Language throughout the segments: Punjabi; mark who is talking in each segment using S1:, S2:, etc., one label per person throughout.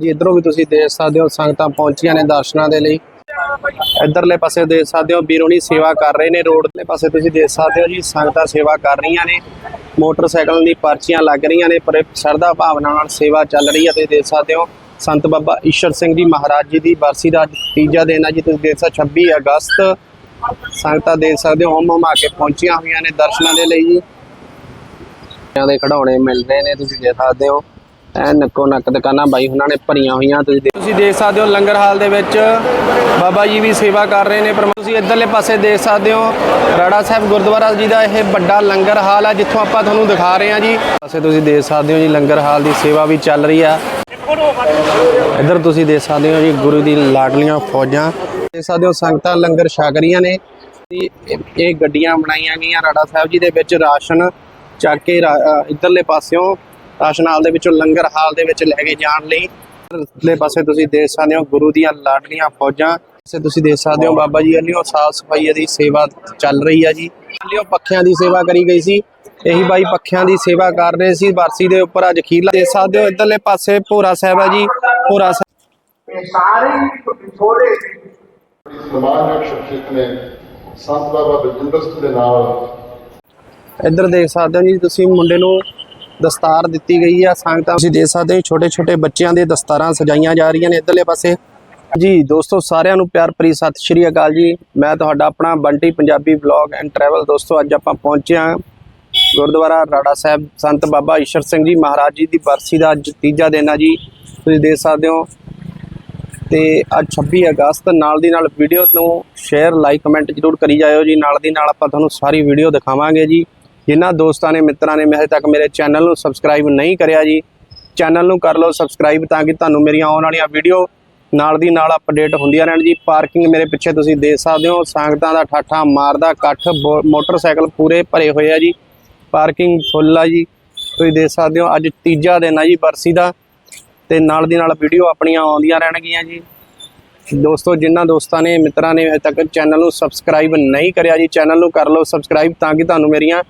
S1: ਜੀ, ਇਧਰੋਂ ਵੀ ਤੁਸੀਂ ਦੇਖ ਸਕਦੇ ਹੋ, ਸੰਗਤਾਂ ਪਹੁੰਚੀਆਂ ਨੇ ਦਰਸ਼ਨਾਂ ਦੇ ਲਈ। ਇਧਰਲੇ ਪਾਸੇ ਦੇਖ ਸਕਦੇ ਹੋ ਵੀਰੋਣੀ ਸੇਵਾ ਕਰ ਰਹੇ ਨੇ ਰੋਡ ਦੇ ਪਾਸੇ, ਤੁਸੀਂ ਦੇਖ ਸਕਦੇ ਹੋ ਜੀ, ਸੰਗਤਾਂ ਸੇਵਾ ਕਰ ਰਹੀਆਂ ਨੇ। ਮੋਟਰਸਾਈਕਲ ਦੀ ਪਰਚੀਆਂ ਲੱਗ ਰਹੀਆਂ ਨੇ, ਪਰ ਸ਼ਰਧਾ ਭਾਵਨਾ ਨਾਲ ਸੇਵਾ ਚੱਲ ਰਹੀ ਹੈ ਤੇ ਦੇਖ ਸਕਦੇ ਹੋ। ਸੰਤ ਬਾਬਾ ਈਸ਼ਰ ਸਿੰਘ ਜੀ ਮਹਾਰਾਜ ਜੀ ਦੀ ਬਰਸੀ ਦਾ ਤੀਜਾ ਦਿਨ ਹੈ ਜੀ, ਤੁਸੀਂ ਦੇਖ ਸਕਦੇ ਹੋ 26 ਅਗਸਤ। ਸੰਗਤਾਂ ਦੇਖ ਸਕਦੇ ਹੋ ਹਮ ਹਮਾ ਕੇ ਪਹੁੰਚੀਆਂ ਹੋਈਆਂ ਨੇ ਦਰਸ਼ਨਾਂ ਦੇ ਲਈ ਜੀ। ਦੇ ਖਿਡੌਣੇ ਮਿਲ ਰਹੇ ਨੇ, ਤੁਸੀਂ ਦੇਖ ਸਕਦੇ ਹੋ। ਐ ਨੱਕੋ ਨੱਕ ਦੁਕਾਨਾਂ ਬਾਈ, ਉਹਨਾਂ ਨੇ ਭਰੀਆਂ ਹੋਈਆਂ ਤੁਸੀਂ ਦੇਖ- ਤੁਸੀਂ ਦੇਖ ਸਕਦੇ ਹੋ ਲੰਗਰ ਹਾਲ ਦੇ ਵਿੱਚ ਬਾਬਾ ਜੀ ਵੀ ਸੇਵਾ ਕਰ ਰਹੇ ਨੇ ਪਰ ਤੁਸੀਂ ਇੱਧਰਲੇ ਪਾਸੇ ਦੇਖ ਸਕਦੇ ਹੋ, ਰਾੜਾ ਸਾਹਿਬ ਗੁਰਦੁਆਰਾ ਜੀ ਦਾ ਇਹ ਵੱਡਾ ਲੰਗਰ ਹਾਲ ਹੈ ਜਿੱਥੋਂ ਆਪਾਂ ਤੁਹਾਨੂੰ ਦਿਖਾ ਰਹੇ ਹਾਂ ਜੀ। ਪਾਸੇ ਤੁਸੀਂ ਦੇਖ ਸਕਦੇ ਹੋ ਜੀ, ਲੰਗਰ ਹਾਲ ਦੀ ਸੇਵਾ ਵੀ ਚੱਲ ਰਹੀ ਆ। ਇੱਧਰ ਤੁਸੀਂ ਦੇਖ ਸਕਦੇ ਹੋ ਜੀ, ਗੁਰੂ ਦੀ ਲਾਡਲੀਆਂ ਫੌਜਾਂ। ਦੇਖ ਸਕਦੇ ਹੋ, ਸੰਗਤਾਂ ਲੰਗਰ ਛਕ ਰਹੀਆਂ ਨੇ। ਇਹ ਗੱਡੀਆਂ ਬਣਾਈਆਂ ਗਈਆਂ ਰਾੜਾ ਸਾਹਿਬ ਜੀ ਦੇ ਵਿੱਚ, ਰਾਸ਼ਨ ਚੱਕ ਕੇ ਰਾ- ਇੱਧਰਲੇ ਪਾਸਿਓਂ। ਰਾਸ਼ਨ ਹਾਲ ਦੇ ਵਿੱਚੋਂ ਲੰਗਰ ਹਾਲ ਦੇ ਵਿੱਚ ਲੈ ਕੇ ਜਾਣ ਲਈ। ਇੱਧਰਲੇ ਪਾਸੇ ਤੁਸੀਂ ਦੇਖ ਸਕਦੇ ਹੋ ਗੁਰੂ ਦੀਆਂ ਲਾਡਲੀਆਂ ਫੌਜਾਂ। ਸੇ ਤੁਸੀਂ ਦੇਖ ਸਕਦੇ ਹੋ ਬਾਬਾ ਜੀ ਵੱਲੋਂ ਸਾਫ਼ ਸਫ਼ਾਈ ਦੀ ਸੇਵਾ ਚੱਲ ਰਹੀ ਹੈ ਜੀ। ਵੱਲੋਂ ਪੱਖਿਆਂ ਦੀ ਸੇਵਾ ਕਰੀ ਗਈ ਸੀ। ਇਹੀ ਬਾਈ ਪੱਖਿਆਂ ਦੀ ਸੇਵਾ ਕਰ ਰਹੇ ਸੀ। ਬਰਸੀ ਦੇ ਉੱਪਰ ਅੱਜ ਖੀਲਾ ਦੇਖ ਸਕਦੇ ਹੋ ਇੱਧਰਲੇ ਪਾਸੇ ਭੋਰਾ ਸਾਹਿਬ ਹੈ ਜੀ। ਭੋਰਾ ਸਾਹਿਬ
S2: ਇਹ ਸਾਰੇ ਵਿਛੋੜੇ।
S3: ਸਮਾਜਿਕ ਸ਼ਖਸੀਅਤ ਨੇ ਸੰਤ ਬਾਬਾ ਬਲਜਿੰਦਰ ਸਿੰਘ ਦੇ ਨਾਲ
S1: ਇੱਧਰ ਦੇਖ ਸਕਦੇ ਹੋ ਜੀ ਤੁਸੀਂ ਮੁੰਡੇ ਨੂੰ ਦਸਤਾਰ ਦਿੱਤੀ ਗਈ ਆ, ਸੰਗਤਾਂ ਤੁਸੀਂ ਦੇਖ ਸਕਦੇ ਹੋ ਛੋਟੇ ਛੋਟੇ ਬੱਚਿਆਂ ਦੇ ਦਸਤਾਰਾਂ ਸਜਾਈਆਂ ਜਾ ਰਹੀਆਂ ਨੇ ਇੱਧਰਲੇ ਪਾਸੇ। ਜੀ, ਦੋਸਤੋ, ਸਾਰਿਆਂ ਨੂੰ ਪਿਆਰ ਭਰੀ ਸਤਿ ਸ਼੍ਰੀ ਅਕਾਲ ਜੀ। ਮੈਂ ਤੁਹਾਡਾ ਆਪਣਾ Bunty Punjabi vlog and travel ਦੋਸਤੋ, ਅੱਜ ਆਪਾਂ ਪਹੁੰਚੇ ਹਾਂ ਗੁਰਦੁਆਰਾ ਰਾੜਾ ਸਾਹਿਬ ਸੰਤ ਬਾਬਾ ਈਸ਼ਰ ਸਿੰਘ ਜੀ ਮਹਾਰਾਜ ਜੀ ਦੀ ਬਰਸੀ ਦਾ ਅੱਜ ਤੀਜਾ ਦਿਨ ਆ ਜੀ। ਤੁਸੀਂ ਦੇਖ ਸਕਦੇ ਹੋ। ਤੇ ਅੱਜ 26 ਅਗਸਤ, ਨਾਲ ਦੀ ਨਾਲ ਵੀਡੀਓ ਨੂੰ ਸ਼ੇਅਰ, ਲਾਈਕ, ਕਮੈਂਟ ਜਰੂਰ ਕਰੀ ਜਾਇਓ ਜੀ। ਨਾਲ ਦੀ ਨਾਲ ਆਪਾਂ ਤੁਹਾਨੂੰ ਸਾਰੀ ਵੀਡੀਓ ਦਿਖਾਵਾਂਗੇ ਜੀ। ਜਿਨ੍ਹਾਂ ਦੋਸਤਾਂ ਨੇ, ਮਿੱਤਰਾਂ ਨੇ ਹਜੇ ਤੱਕ ਮੇਰੇ ਚੈਨਲ ਨੂੰ ਸਬਸਕ੍ਰਾਈਬ ਨਹੀਂ ਕਰਿਆ ਜੀ, ਚੈਨਲ ਨੂੰ ਕਰ ਲਓ ਸਬਸਕ੍ਰਾਈਬ ਤਾਂ ਕਿ ਤੁਹਾਨੂੰ ਮੇਰੀਆਂ ਆਉਣ ਵਾਲੀਆਂ ਵੀਡੀਓ ਨਾਲ ਦੀ ਨਾਲ ਅਪਡੇਟ ਹੁੰਦੀਆਂ ਰਹਿਣ ਜੀ। ਪਾਰਕਿੰਗ ਮੇਰੇ ਪਿੱਛੇ ਤੁਸੀਂ ਦੇਖ ਸਕਦੇ ਹੋ, ਸੰਗਤਾਂ ਦਾ ਠਾਠਾ ਮਾਰਦਾ, ਇਕੱਠ ਬੋ- ਮੋਟਰਸਾਈਕਲ ਪੂਰੇ ਭਰੇ ਹੋਏ ਆ ਜੀ। ਪਾਰਕਿੰਗ ਫੁੱਲ ਆ ਜੀ। ਤੁਸੀਂ ਦੇਖ ਸਕਦੇ ਹੋ, ਅੱਜ ਤੀਜਾ ਦਿਨ ਆ ਜੀ ਬਰਸੀ ਦਾ ਤੇ ਨਾਲ ਦੀ ਨਾਲ ਵੀਡੀਓ ਆਪਣੀਆਂ ਆਉਂਦੀਆਂ ਰਹਿਣਗੀਆਂ ਜੀ। ਦੋਸਤੋ, ਜਿਨ੍ਹਾਂ ਦੋਸਤਾਂ ਨੇ, ਮਿੱਤਰਾਂ ਨੇ ਅਜੇ ਤੱਕ ਚੈਨਲ ਨੂੰ ਸਬਸਕ੍ਰਾਈਬ ਨਹੀਂ ਕਰਿਆ ਜੀ, ਚੈਨਲ ਨੂੰ ਕਰ ਲਓ ਸਬਸਕ੍ਰਾਈਬ ਤਾਂ ਕਿ ਤੁਹਾਨੂੰ ਮੇਰੀਆਂ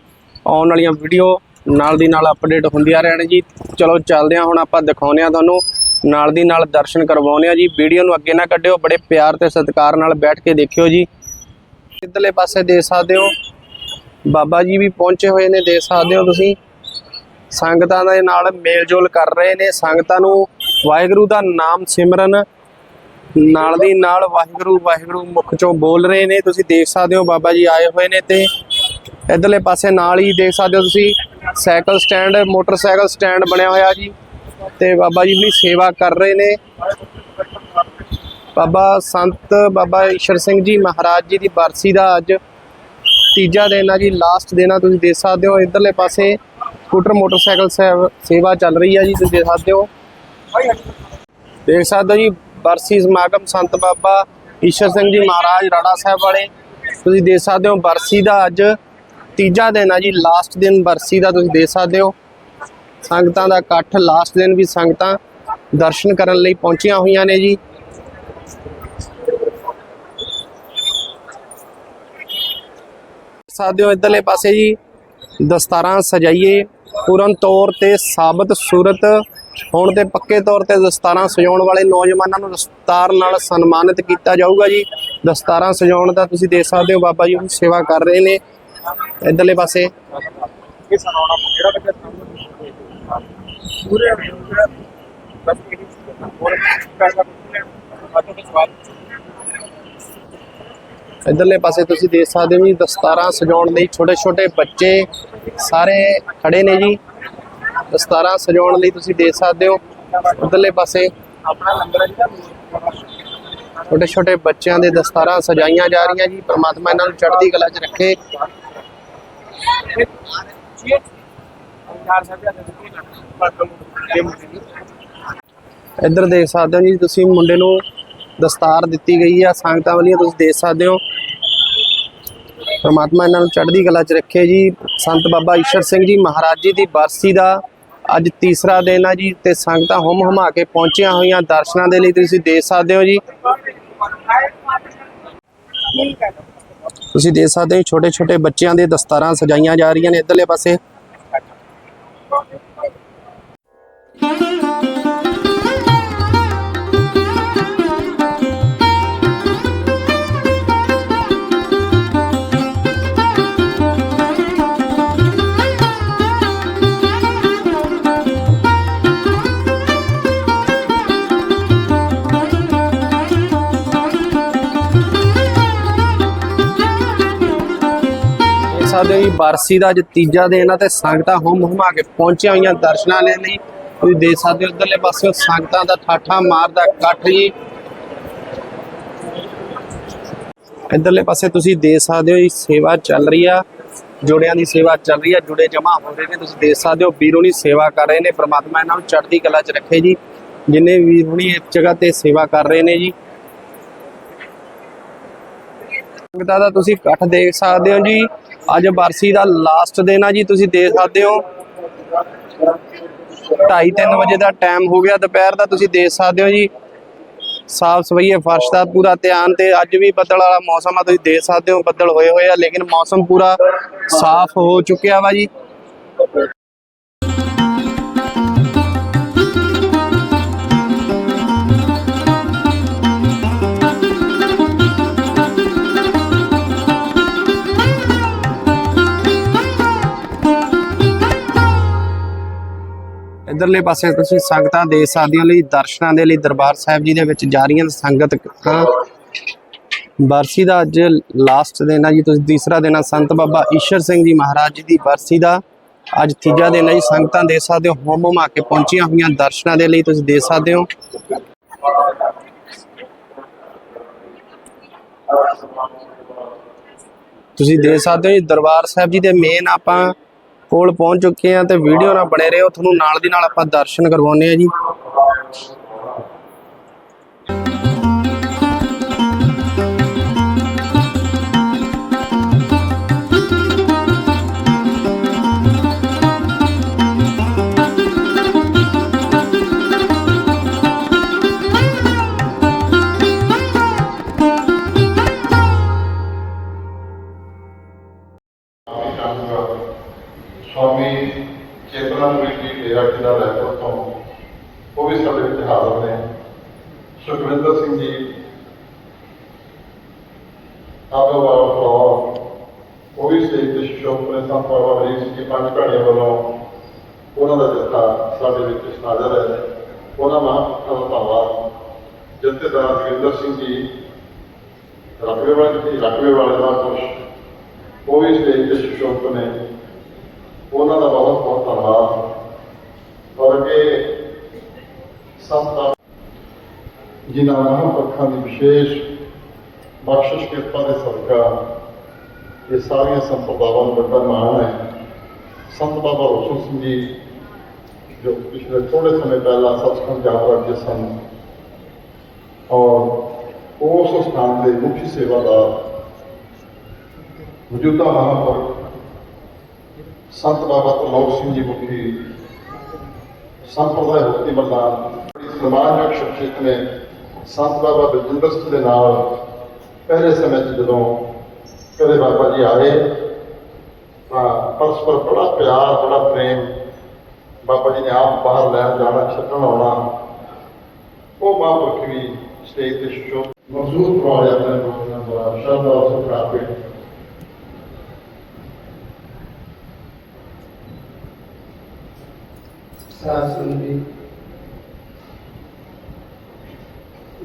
S1: ਆਉਣ ਵਾਲੀਆਂ ਵੀਡੀਓ ਨਾਲ ਦੀ ਨਾਲ ਅਪਡੇਟ ਹੁੰਦੀਆਂ ਰਹਿਣ ਜੀ। ਚਲੋ ਚੱਲਦੇ ਹਾਂ, ਹੁਣ ਆਪਾਂ ਦਿਖਾਉਂਦੇ ਹਾਂ ਤੁਹਾਨੂੰ। ਨਾਲ ਦੀ ਨਾਲ ਦਰਸ਼ਨ ਕਰਵਾਉਂਦੇ ਹਾਂ ਜੀ। ਵੀਡੀਓ ਨੂੰ ਅੱਗੇ ਨਾ ਕੱਢਿਓ, ਬੜੇ ਪਿਆਰ ਤੇ ਸਤਿਕਾਰ ਨਾਲ ਬੈਠ ਕੇ ਦੇਖਿਓ ਜੀ। ਇੱਧਰਲੇ ਪਾਸੇ ਦੇਖ ਸਕਦੇ ਹੋ। ਬਾਬਾ ਜੀ ਵੀ ਪਹੁੰਚੇ ਹੋਏ ਨੇ, ਦੇਖ ਸਕਦੇ ਹੋ ਤੁਸੀਂ। ਸੰਗਤਾਂ ਦੇ ਨਾਲ ਮੇਲਜੋਲ ਕਰ ਰਹੇ ਨੇ। ਸੰਗਤਾਂ ਨੂੰ ਵਾਹਿਗੁਰੂ ਦਾ ਨਾਮ ਸਿਮਰਨ। ਨਾਲ ਦੀ ਨਾਲ ਵਾਹਿਗੁਰੂ ਵਾਹਿਗੁਰੂ ਮੁਖ ਚੋਂ ਬੋਲ ਰਹੇ ਨੇ। ਤੁਸੀਂ ਦੇਖ ਸਕਦੇ ਹੋ ਬਾਬਾ ਜੀ ਆਏ ਹੋਏ ਨੇ ਤੇ ਇਧਰਲੇ ਪਾਸੇ ਨਾਲ ਹੀ ਦੇਖ ਸਕਦੇ ਹੋ ਤੁਸੀਂ, ਸਾਈਕਲ ਸਟੈਂਡ, ਮੋਟਰਸਾਈਕਲ ਸਟੈਂਡ ਬਣਿਆ ਹੋਇਆ ਜੀ। ਤੇ ਬਾਬਾ ਜੀ ਵੀ ਸੇਵਾ ਕਰ ਰਹੇ ਨੇ। ਬਾਬਾ ਸੰਤ ਬਾਬਾ ਈਸ਼ਰ ਸਿੰਘ ਜੀ ਮਹਾਰਾਜ ਜੀ ਦੀ ਬਰਸੀ ਦਾ ਅੱਜ ਤੀਜਾ ਦਿਨ ਆ ਜੀ ਲਾਸਟ ਦਿਨ ਆ, ਤੁਸੀਂ ਦੇਖ ਸਕਦੇ ਹੋ। ਇਧਰਲੇ ਪਾਸੇ ਸਕੂਟਰ, ਮੋਟਰਸਾਈਕਲ ਸੇਵ- ਸੇਵਾ ਚੱਲ ਰਹੀ ਆ ਜੀ, ਤੁਸੀਂ ਦੇਖ ਸਕਦੇ ਹੋ। ਦੇਖ ਸਕਦੇ ਹੋ ਜੀ, ਬਰਸੀ ਸਮਾਗਮ ਸੰਤ ਬਾਬਾ ਈਸ਼ਰ ਸਿੰਘ ਜੀ ਮਹਾਰਾਜ ਰਾੜਾ ਸਾਹਿਬ ਵਾਲੇ। ਤੁਸੀਂ ਦੇਖ ਸਕਦੇ ਹੋ, ਬਰਸੀ ਦਾ ਅੱਜ ਤੀਜਾ ਦਿਨ ਆ ਜੀ ਲਾਸਟ ਦਿਨ ਬਰਸੀ ਦਾ ਤੁਸੀਂ ਦੇਖ ਸਕਦੇ ਹੋ। ਸੰਗਤਾਂ ਦਾ ਇਕੱਠ ਲਾਸਟ ਦਿਨ ਵੀ ਸੰਗਤਾਂ ਦਰਸ਼ਨ ਕਰਨ ਲਈ ਪਹੁੰਚੀਆਂ ਹੋਈਆਂ ਨੇ ਜੀ। ਸਕਦੇ ਹੋ ਇਧਰਲੇ ਪਾਸੇ ਜੀ, ਦਸਤਾਰਾਂ ਸਜਾਈਏ। ਪੂਰਨ ਤੌਰ ਤੇ ਸਾਬਤ ਸੂਰਤ, ਹੋਣ ਤੇ ਪੱਕੇ ਤੌਰ ਤੇ ਦਸਤਾਰਾਂ ਸਜਾਉਣ ਵਾਲੇ ਨੌਜਵਾਨਾਂ ਨੂੰ ਦਸਤਾਰ ਨਾਲ ਸਨਮਾਨਿਤ ਕੀਤਾ ਜਾਊਗਾ ਜੀ। ਦਸਤਾਰਾਂ ਸਜਾਉਣ ਦਾ ਤੁਸੀਂ ਦੇਖ ਸਕਦੇ ਹੋ, ਬਾਬਾ ਜੀ ਉਹ ਸੇਵਾ ਕਰ ਰਹੇ ਨੇ। ਇਧਰਲੇ ਪਾਸੇ।
S2: ਇਹ ਸੁਣਾਉਣਾ ਜਿਹੜਾ ਬੱਚਾ ਪੂਰੇ ਬਸ ਇਹ ਹੋਰ ਕਰਦਾ ਬਾਕੀ ਦੇ ਸਵਾਲ
S1: ਇਧਰਲੇ ਪਾਸੇ ਤੁਸੀਂ ਦੇਖ ਸਕਦੇ ਹੋ ਜੀ ਦਸਤਾਰਾਂ ਸਜਾਉਣ ਲਈ ਛੋਟੇ ਛੋਟੇ ਬੱਚੇ ਸਾਰੇ ਖੜੇ ਨੇ ਜੀ। ਦਸਤਾਰਾਂ ਸਜਾਉਣ ਲਈ ਤੁਸੀਂ ਦੇਖ ਸਕਦੇ ਹੋ ਉਧਰਲੇ ਪਾਸੇ
S2: ਆਪਣਾ ਲੰਗਰ
S1: ਛੋਟੇ ਛੋਟੇ ਬੱਚਿਆਂ ਦੇ ਦਸਤਾਰਾਂ ਸਜਾਈਆਂ ਜਾ ਰਹੀਆਂ ਜੀ ਪ੍ਰਮਾਤਮਾ ਇਹਨਾਂ ਨੂੰ ਚੜ੍ਹਦੀ ਕਲਾ 'ਚ ਰੱਖੇ। ਇੱਧਰ ਦੇਖ ਸਕਦੇ ਹੋ ਜੀ, ਤੁਸੀਂ ਮੁੰਡੇ ਨੂੰ ਦਸਤਾਰ ਦਿੱਤੀ ਗਈ ਆ, ਸੰਗਤਾਂ ਵਾਲੀਆਂ ਤੁਸੀਂ ਦੇਖ ਸਕਦੇ ਹੋ। ਪ੍ਰਮਾਤਮਾ ਇਹਨਾਂ ਨੂੰ ਚੜ੍ਹਦੀ ਕਲਾ 'ਚ ਰੱਖੇ ਜੀ। ਸੰਤ ਬਾਬਾ ਈਸ਼ਰ ਸਿੰਘ ਜੀ ਮਹਾਰਾਜ ਜੀ ਦੀ ਬਰਸੀ ਦਾ ਅੱਜ ਤੀਸਰਾ ਦਿਨ ਆ ਜੀ ਤੇ ਸੰਗਤਾਂ ਹੁਮ ਹੁਮਾ ਕੇ ਪਹੁੰਚੀਆਂ ਹੋਈਆਂ। ਦਰਸ਼ਨਾਂ ਦੇ ਲਈ ਤੁਸੀਂ ਦੇਖ ਸਕਦੇ ਹੋ ਜੀ। ਤੁਸੀਂ ਦੇਖ ਸਕਦੇ ਹੋ ਛੋਟੇ ਛੋਟੇ ਬੱਚਿਆਂ ਦੇ ਦਸਤਾਰਾਂ ਸਜਾਈਆਂ ਜਾ ਰਹੀਆਂ ਨੇ ਇੱਧਰਲੇ ਪਾਸੇ। ਸਕਦੇ ਹੋ ਜੀ ਦਾ ਅੱਜ ਤੀਜਾ ਦਿਨ ਆ ਤੇ ਸੰਗਤਾਂ ਹੁੰਮ ਹੁਮਾ ਕੇ ਪਹੁੰਚੀਆਂ ਹੋਈਆਂ ਦਰਸ਼ਨਾਂ ਲੈਣ ਲਈ। ਤੁਸੀਂ ਦੇਖ ਸਕਦੇ ਹੋ ਉਧਰਲੇ ਪਾਸੇ ਸੰਗਤਾਂ ਦਾ ਠਾਠਾ ਮਾਰਦਾ ਇਕੱਠ ਜੀ। ਇਧਰਲੇ ਪਾਸੇ ਤੁਸੀਂ ਦੇਖ ਸਕਦੇ ਹੋ ਜੀ ਸੇਵਾ ਚੱਲ ਰਹੀ ਆ। ਜੋੜਿਆਂ ਦੀ ਸੇਵਾ ਚੱਲ ਰਹੀ ਆ, ਜੁੜੇ ਜਮਾ ਹੋ ਰਹੇ ਨੇ। ਤੁਸੀਂ ਦੇਖ ਸਕਦੇ ਹੋ ਵੀਰੋਂ ਸੇਵਾ ਕਰ ਰਹੇ ਨੇ, ਪ੍ਰਮਾਤਮਾ ਇਹਨਾਂ ਨੂੰ ਚੜ੍ਹਦੀ ਕਲਾ 'ਚ ਰੱਖੇ ਜੀ। ਜਿੰਨੇ ਵੀਰ ਹੁਣੀ ਇਸ ਜਗ੍ਹਾ ਤੇ ਸੇਵਾ ਕਰ ਰਹੇ ਨੇ ਜੀ। ਸੰਗਤਾਂ ਦਾ ਤੁਸੀਂ ਇਕੱਠ ਦੇਖ ਸਕਦੇ ਹੋ ਜੀ। ਅੱਜ ਬਰਸੀ ਦਾ ਲਾਸਟ ਦਿਨ ਆ ਜੀ, ਤੁਸੀਂ ਦੇਖ ਸਕਦੇ ਹੋ। 2:30 ਵਜੇ ਦਾ ਟਾਈਮ ਹੋ ਗਿਆ, ਦੁਪਹਿਰ ਦਾ ਤੁਸੀਂ ਦੇਖ ਸਕਦੇ ਹੋ ਜੀ। ਸਾਫ਼ ਸਫ਼ਾਈ ਹੈ, ਫਰਸ਼ ਦਾ ਪੂਰਾ ਧਿਆਨ ਤੇ ਅੱਜ ਵੀ ਬੱਦਲ ਵਾਲਾ ਮੌਸਮ ਆ, ਤੁਸੀਂ ਦੇਖ ਸਕਦੇ ਹੋ, ਬੱਦਲ ਹੋਏ ਹੋਏ ਆ, ਲੇਕਿਨ ਮੌਸਮ ਪੂਰਾ ਸਾਫ਼ ਹੋ ਚੁੱਕਿਆ ਵਾ ਜੀ। ਇਧਰਲੇ ਪਾਸੇ ਤੁਸੀਂ ਸੰਗਤਾਂ ਦੇ ਸਕਦੇ ਹੋ ਲਈ, ਦਰਸ਼ਨਾਂ ਦੇ ਲਈ ਦਰਬਾਰ ਸਾਹਿਬ ਜੀ ਦੇ ਵਿੱਚ ਜਾ ਰਹੀਆਂ ਸੰਗਤ ਬਰਸੀ ਦਾ ਅੱਜ ਲਾਸਟ ਦਿਨ ਆ ਜੀ, ਤੁਸੀਂ ਤੀਸਰਾ ਦਿਨ ਆ ਸੰਤ ਬਾਬਾ ਈਸ਼ਰ ਸਿੰਘ ਜੀ ਮਹਾਰਾਜ ਜੀ ਦੀ ਬਰਸੀ ਦਾ ਅੱਜ ਤੀਜਾ ਦਿਨ ਹੈ ਜੀ, ਸੰਗਤਾਂ ਦੇ ਸਕਦੇ ਹੋ ਹੋਮ ਹੋਮ ਆ ਕੇ ਪਹੁੰਚੀਆਂ ਹੋਈਆਂ ਦਰਸ਼ਨਾਂ ਦੇ ਲਈ, ਤੁਸੀਂ ਦੇ ਸਕਦੇ ਹੋ। ਤੁਸੀਂ ਦੇ ਸਕਦੇ ਹੋ ਜੀ, ਦਰਬਾਰ ਸਾਹਿਬ ਜੀ ਦੇ ਮੇਨ ਆਪਾਂ ਕੋਲ ਪਹੁੰਚ ਚੁੱਕੇ ਆ ਤੇ ਵੀਡੀਓ ਨਾਲ ਬਣੇ ਰਹੋ। ਤੁਹਾਨੂੰ ਨਾਲ ਦੀ ਨਾਲ ਆਪਾਂ ਦਰਸ਼ਨ ਕਰਵਾਉਨੇ ਆ ਜੀ।
S3: ਸਵਾਮੀ ਚੇਤਨਾਮ੍ਰਿਤ ਜੀ ਡੇਰਾ ਕਿਲਾ ਰਾਏਪੁਰ ਤੋਂ। ਉਹ ਵੀ ਸਾਡੇ ਵਿੱਚ ਹਾਜ਼ਰ ਨੇ। ਸੁਖਵਿੰਦਰ ਸਿੰਘ ਜੀ ਆਬਵਾਲ ਫਲੋਰ ਉਹ ਵੀ ਸਟੇਜ ਤੇ ਸ਼ੋਕ ਨੇ, ਸੰਤ ਬਾਬਾ ਹਰੀ ਸਿੰਘ ਜੀ, ਪੰਜ ਘੜੀਆਂ ਵੱਲੋਂ ਉਹਨਾਂ ਦਾ ਜਥਾ ਸਾਡੇ ਵਿੱਚ ਹਾਜ਼ਰ ਹੈ। ਉਹਨਾਂ ਮਹਾਂਪੁਰਖਾਂ ਦਾ ਧੰਨਵਾਦ। ਜਥੇਦਾਰ ਜੋਗਿੰਦਰ ਸਿੰਘ ਜੀ, ਰਕਬੇ ਵਾਲੇ ਜੀ ਵਾਲੇ ਦਾ ਕੁਛ ਉਹ ਵੀ ਸਟੇਜ ਤੇ ਸ਼ੋਕ ਨੇ। ਉਹਨਾਂ ਦਾ ਬਹੁਤ ਬਹੁਤ ਧੰਨਵਾਦ। ਔਰ ਅੱਗੇ ਸੰਤਾਂ ਜਿਨ੍ਹਾਂ ਮਹਾਂਪੁਰਖਾਂ ਦੀ ਵਿਸ਼ੇਸ਼ ਬਖਸ਼ਿਸ਼ ਕਿਰਪਾ ਦੇ ਸਦਕਾ ਇਹ ਸਾਰੀਆਂ ਸੰਪਰਦਾਵਾਂ ਨੂੰ ਵੱਡਾ ਮਾਣ ਹੈ। ਸੰਤ ਬਾਬਾ ਰੋਸ਼ਨ ਸਿੰਘ ਜੀ, ਜੋ ਪਿਛਲੇ ਥੋੜੇ ਸਮੇਂ ਪਹਿਲਾਂ ਸੱਚਖੰਡ ਜਾ ਰਹੇ ਸਨ ਔਰ ਉਸ ਸਥਾਨ ਦੇ ਮੁਖੀ ਸੇਵਾਦਾਰ ਮੌਜੂਦਾ ਮਹਾਂਪੁਰਖ ਸੰਤ ਬਾਬਾ ਤਰਲੋਕ ਸਿੰਘ ਜੀ ਮੁਖੀ ਸੰਪਰਦਾਇ ਹੁਕਤੀ ਮੱਲਾ ਸਮਾਜਿਕ ਸ਼ਖਸੀਅਤ ਨੇ ਸੰਤ ਬਾਬਾ ਬਲਜਿੰਦਰ ਸਿੰਘ ਦੇ ਨਾਲ ਪਹਿਲੇ ਸਮੇਂ 'ਚ ਜਦੋਂ ਕਦੇ ਬਾਬਾ ਜੀ ਆਏ, ਤਾਂ ਪਰਸਪਰ ਬੜਾ ਪਿਆਰ, ਬੜਾ ਪ੍ਰੇਮ ਬਾਬਾ ਜੀ ਨੇ ਆਪ ਬਾਹਰ ਲੈਣ ਜਾਣਾ, ਛੱਡਣ ਆਉਣਾ। ਉਹ ਮਹਾਂਪੁਰਖ ਵੀ ਸਟੇਜ ਤੇ ਸ਼ੋ ਮੌਜੂਦ ਕਰਵਾਇਆ, ਆਪਣੇ ਲੋਕਾਂ ਸ਼ਰਧਾ ਔਰ ਸਤਿਕਾਰ
S4: शासन भी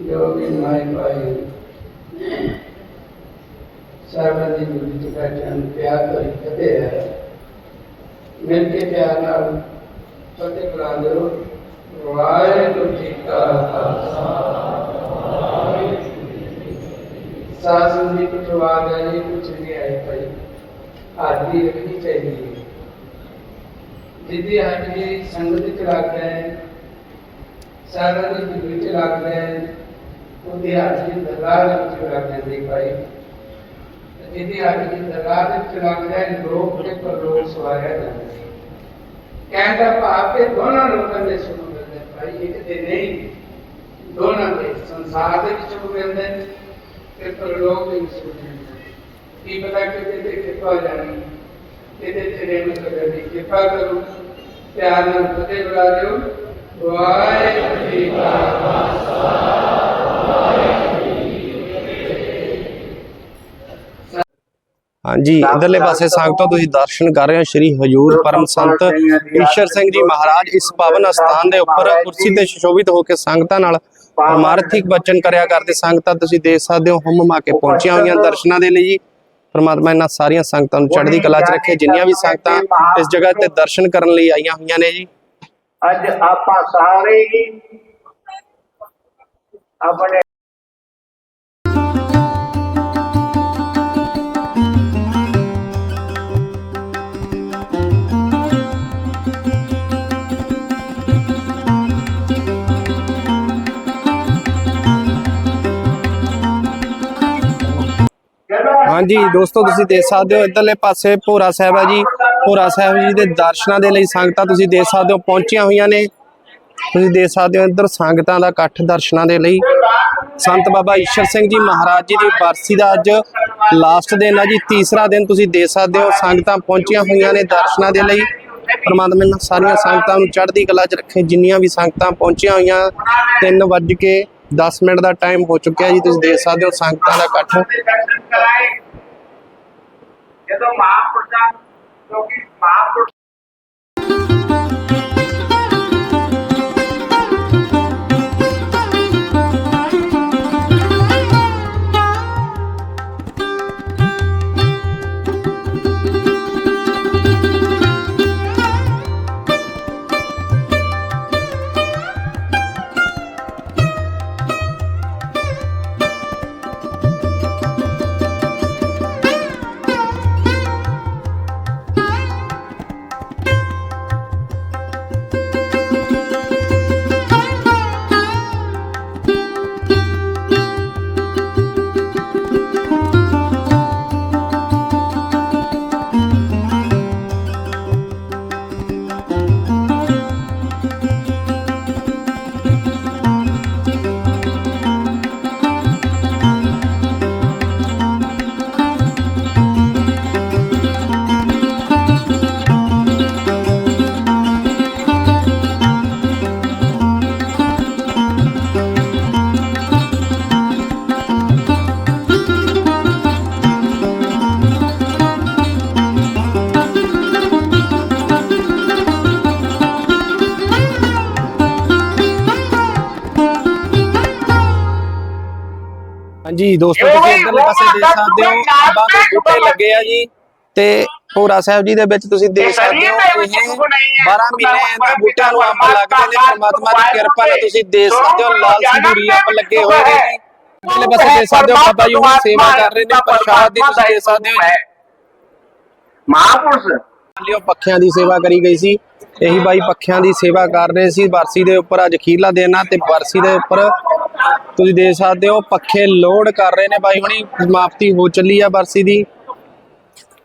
S4: योगी माई भाई सर्वाधिक विविध पैटर्न प्यार और कदे है। मिलके प्यार नाल फतेह करा वाहे गुरु जी का खालसा। ਉਹਦੇ ਹੱਥ ਜੀ ਦਰਗਾਹ ਦੇ ਵਿੱਚ ਲੱਗ ਜਾਂਦੀ ਭਾਈ ਤੇ ਜਿੱਦੀ ਹੱਟ ਜੀ ਦਰਗਾਹ ਦੇ ਵਿੱਚ ਲੱਗ ਗਏ ਲੋਕ ਤੇ ਪਰ ਲੋਕ ਸਵਾਰਿਆ ਜਾਂਦਾ ਕਹਿੰਦਾ ਭਾਵ ਕਿ ਦੋਨਾਂ ਲੋਕਾਂ ਦੇ ਸੁਣੋ ਮਿਲਦੇ ਭਾਈ ਇੱਕ ਦੇ ਨਹੀਂ ਦੋਨਾਂ ਦੇ ਸੰਸਾਰ ਦੇ ਵਿੱਚ ਸੁਣੋ ਮਿਲਦੇ ਤੇ ਪਰ ਲੋਕ ਦੇ ਵਿੱਚ ਸੁਣੋ ਮਿਲਦੇ ਕੀ ਪਤਾ ਕਿਤੇ ਤੇ ਕਿਰਪਾ ਹੋ ਜਾਣੀ ਕਿਤੇ ਤੇਰੇ ਨੂੰ ਕਦੇ ਦੀ ਕਿਰਪਾ ਕਰੋ ਪਿਆਰ ਨਾਲ ਫਤਿਹ ਬੁਲਾ ਦਿਓ। ਵਾਹਿਗੁਰੂ ਜੀ ਕਾ
S1: ਹਾਂਜੀ, ਇਧਰਲੇ ਪਾਸੇ ਸੰਗਤੋਂ ਤੁਸੀਂ ਦਰਸ਼ਨ ਕਰ ਰਹੇ ਹੋ, ਸ਼੍ਰੀ ਹਜੂਰ ਪਰਮ ਸੰਤ ਈਸ਼ਰ ਸਿੰਘ ਜੀ ਮਹਾਰਾਜ ਇਸ ਪਾਵਨ ਸਥਾਨ ਦੇ ਉੱਪਰ ਕੁਰਸੀ ਤੇ ਸੁਸ਼ੋਭਿਤ ਹੋ ਕੇ ਸੰਗਤਾਂ ਨਾਲ ਪਰਮਾਰਥਿਕ ਬਚਨ ਕਰਿਆ ਕਰਦੇ। ਸੰਗਤਾਂ, ਤੁਸੀਂ ਦੇਖ ਸਕਦੇ ਹੋ ਹਮ ਕੇ ਪਹੁੰਚੀਆਂ ਹੋਈਆਂ ਦਰਸ਼ਨਾਂ ਦੇ ਲਈ ਜੀ। ਪਰਮਾਤਮਾ ਇਹਨਾਂ ਸਾਰੀਆਂ ਸੰਗਤਾਂ ਨੂੰ ਚੜ੍ਹਦੀ ਕਲਾ 'ਚ ਰੱਖੇ, ਜਿੰਨੀਆਂ ਵੀ ਸੰਗਤਾਂ ਇਸ ਜਗ੍ਹਾ ਤੇ ਦਰਸ਼ਨ ਕਰਨ ਲਈ ਆਈਆਂ ਹੋਈਆਂ ਨੇ ਜੀ।
S5: ਅੱਜ ਆਪਾਂ ਸਾਰੇ ਹੀ ਆਪਣੇ
S1: ਹਾਂਜੀ, ਦੋਸਤੋ, ਤੁਸੀਂ ਦੇਖ ਸਕਦੇ ਹੋ, ਇਧਰਲੇ ਪਾਸੇ ਭੋਰਾ ਸਾਹਿਬ ਹੈ ਜੀ। ਭੋਰਾ ਸਾਹਿਬ ਜੀ ਦੇ ਦਰਸ਼ਨਾਂ ਦੇ ਲਈ ਸੰਗਤਾਂ ਤੁਸੀਂ ਦੇਖ ਸਕਦੇ ਹੋ, ਪਹੁੰਚੀਆਂ ਹੋਈਆਂ ਨੇ। ਤੁਸੀਂ ਦੇਖ ਸਕਦੇ ਹੋ, ਇੱਧਰ ਸੰਗਤਾਂ ਦਾ ਇਕੱਠ ਦਰਸ਼ਨਾਂ ਦੇ ਲਈ। ਸੰਤ ਬਾਬਾ ਈਸ਼ਰ ਸਿੰਘ ਜੀ ਮਹਾਰਾਜ ਜੀ ਦੀ ਬਰਸੀ ਦਾ ਅੱਜ ਲਾਸਟ ਦਿਨ ਹੈ ਜੀ, ਤੀਸਰਾ ਦਿਨ ਤੁਸੀਂ ਦੇਖ ਸਕਦੇ ਹੋ, ਸੰਗਤਾਂ ਪਹੁੰਚੀਆਂ ਹੋਈਆਂ ਨੇ ਦਰਸ਼ਨਾਂ ਦੇ ਲਈ। ਪਰਮਾਤਮਾ ਇਹਨਾਂ ਸਾਰੀਆਂ ਸੰਗਤਾਂ ਨੂੰ ਚੜ੍ਹਦੀ ਕਲਾ 'ਚ ਰੱਖੇ, ਜਿੰਨੀਆਂ ਵੀ ਸੰਗਤਾਂ ਪਹੁੰਚੀਆਂ ਹੋਈਆਂ 3 ਵੱਜ ਕੇ 10 ਮਿੰਟ ਦਾ ਟਾਈਮ ਹੋ ਚੁੱਕਿਆ ਜੀ, ਤੁਸੀਂ ਦੇਖ ਸਕਦੇ ਹੋ ਸੰਗਤਾਂ ਦਾ ਇਕੱਠ।
S5: ਜਦੋਂ ਮਹਾਂਪੁਰਸ਼ਾਂ ਕਿਉਂਕਿ ਮਹਾਂਪੁਰਸ਼
S1: ਹਾਂਜੀ ਦੋਸਤੋ ਤੁਸੀਂ ਇੱਧਰਲੇ ਪਾਸੇ ਦੇਖ ਸਕਦੇ ਹੋ ਅੰਬਾਂ ਦੇ ਬੂਟੇ ਲੱਗੇ ਆ ਜੀ। ਤੇ ਭੋਰਾ ਸਾਹਿਬ ਜੀ ਦੇ ਵਿੱਚ ਤੁਸੀਂ ਦੇਖ ਸਕਦੇ ਹੋ ਇਹ 12 ਮਹੀਨੇ ਇਹਨਾਂ ਬੂਟਿਆਂ ਨੂੰ ਅੰਬ ਲੱਗਦੇ ਨੇ ਪਰਮਾਤਮਾ ਦੀ ਕਿਰਪਾ ਨਾਲ ਤੁਸੀਂ ਦੇਖ ਸਕਦੇ ਹੋ ਲਾਲ ਸਿੰਧੂਰੀ ਅੰਬ ਲੱਗੇ ਹੋਏ ਨੇ ਜੀ। ਇੱਧਰਲੇ ਪਾਸੇ ਦੇਖ ਸਕਦੇ ਹੋ ਬਾਬਾ ਜੀ ਹੁਣ ਸੇਵਾ ਕਰ ਰਹੇ ਨੇ ਪ੍ਰਸ਼ਾਦ ਦੀ ਤੁਸੀਂ ਦੇਖ ਸਕਦੇ ਹੋ। ਜੀ।
S5: ਮਹਾਂਪੁਰਸ਼।
S1: ਲਿਓ ਪੱਖਿਆਂ ਦੀ ਸੇਵਾ ਕਰੀ ਗਈ ਸੀ। ਇਹੀ ਬਾਈ ਪੱਖਿਆਂ ਦੀ ਸੇਵਾ ਕਰ ਰਹੇ ਸੀ। ਬਰਸੀ ਦੇ ਉੱਪਰ ਅੱਜ ਦਿਨ ਆ ਤੇ ਬਰਸੀ ਦੇ ਉੱਪਰ ਤੁਸੀਂ ਦੇਖ ਸਕਦੇ ਹੋ, ਪੱਖੇ ਲੋਡ ਕਰ ਰਹੇ ਨੇ ਬਾਈ ਹੁਣੀ, ਸਮਾਪਤੀ ਹੋ ਚੱਲੀ ਆ ਬਰਸੀ ਦੀ।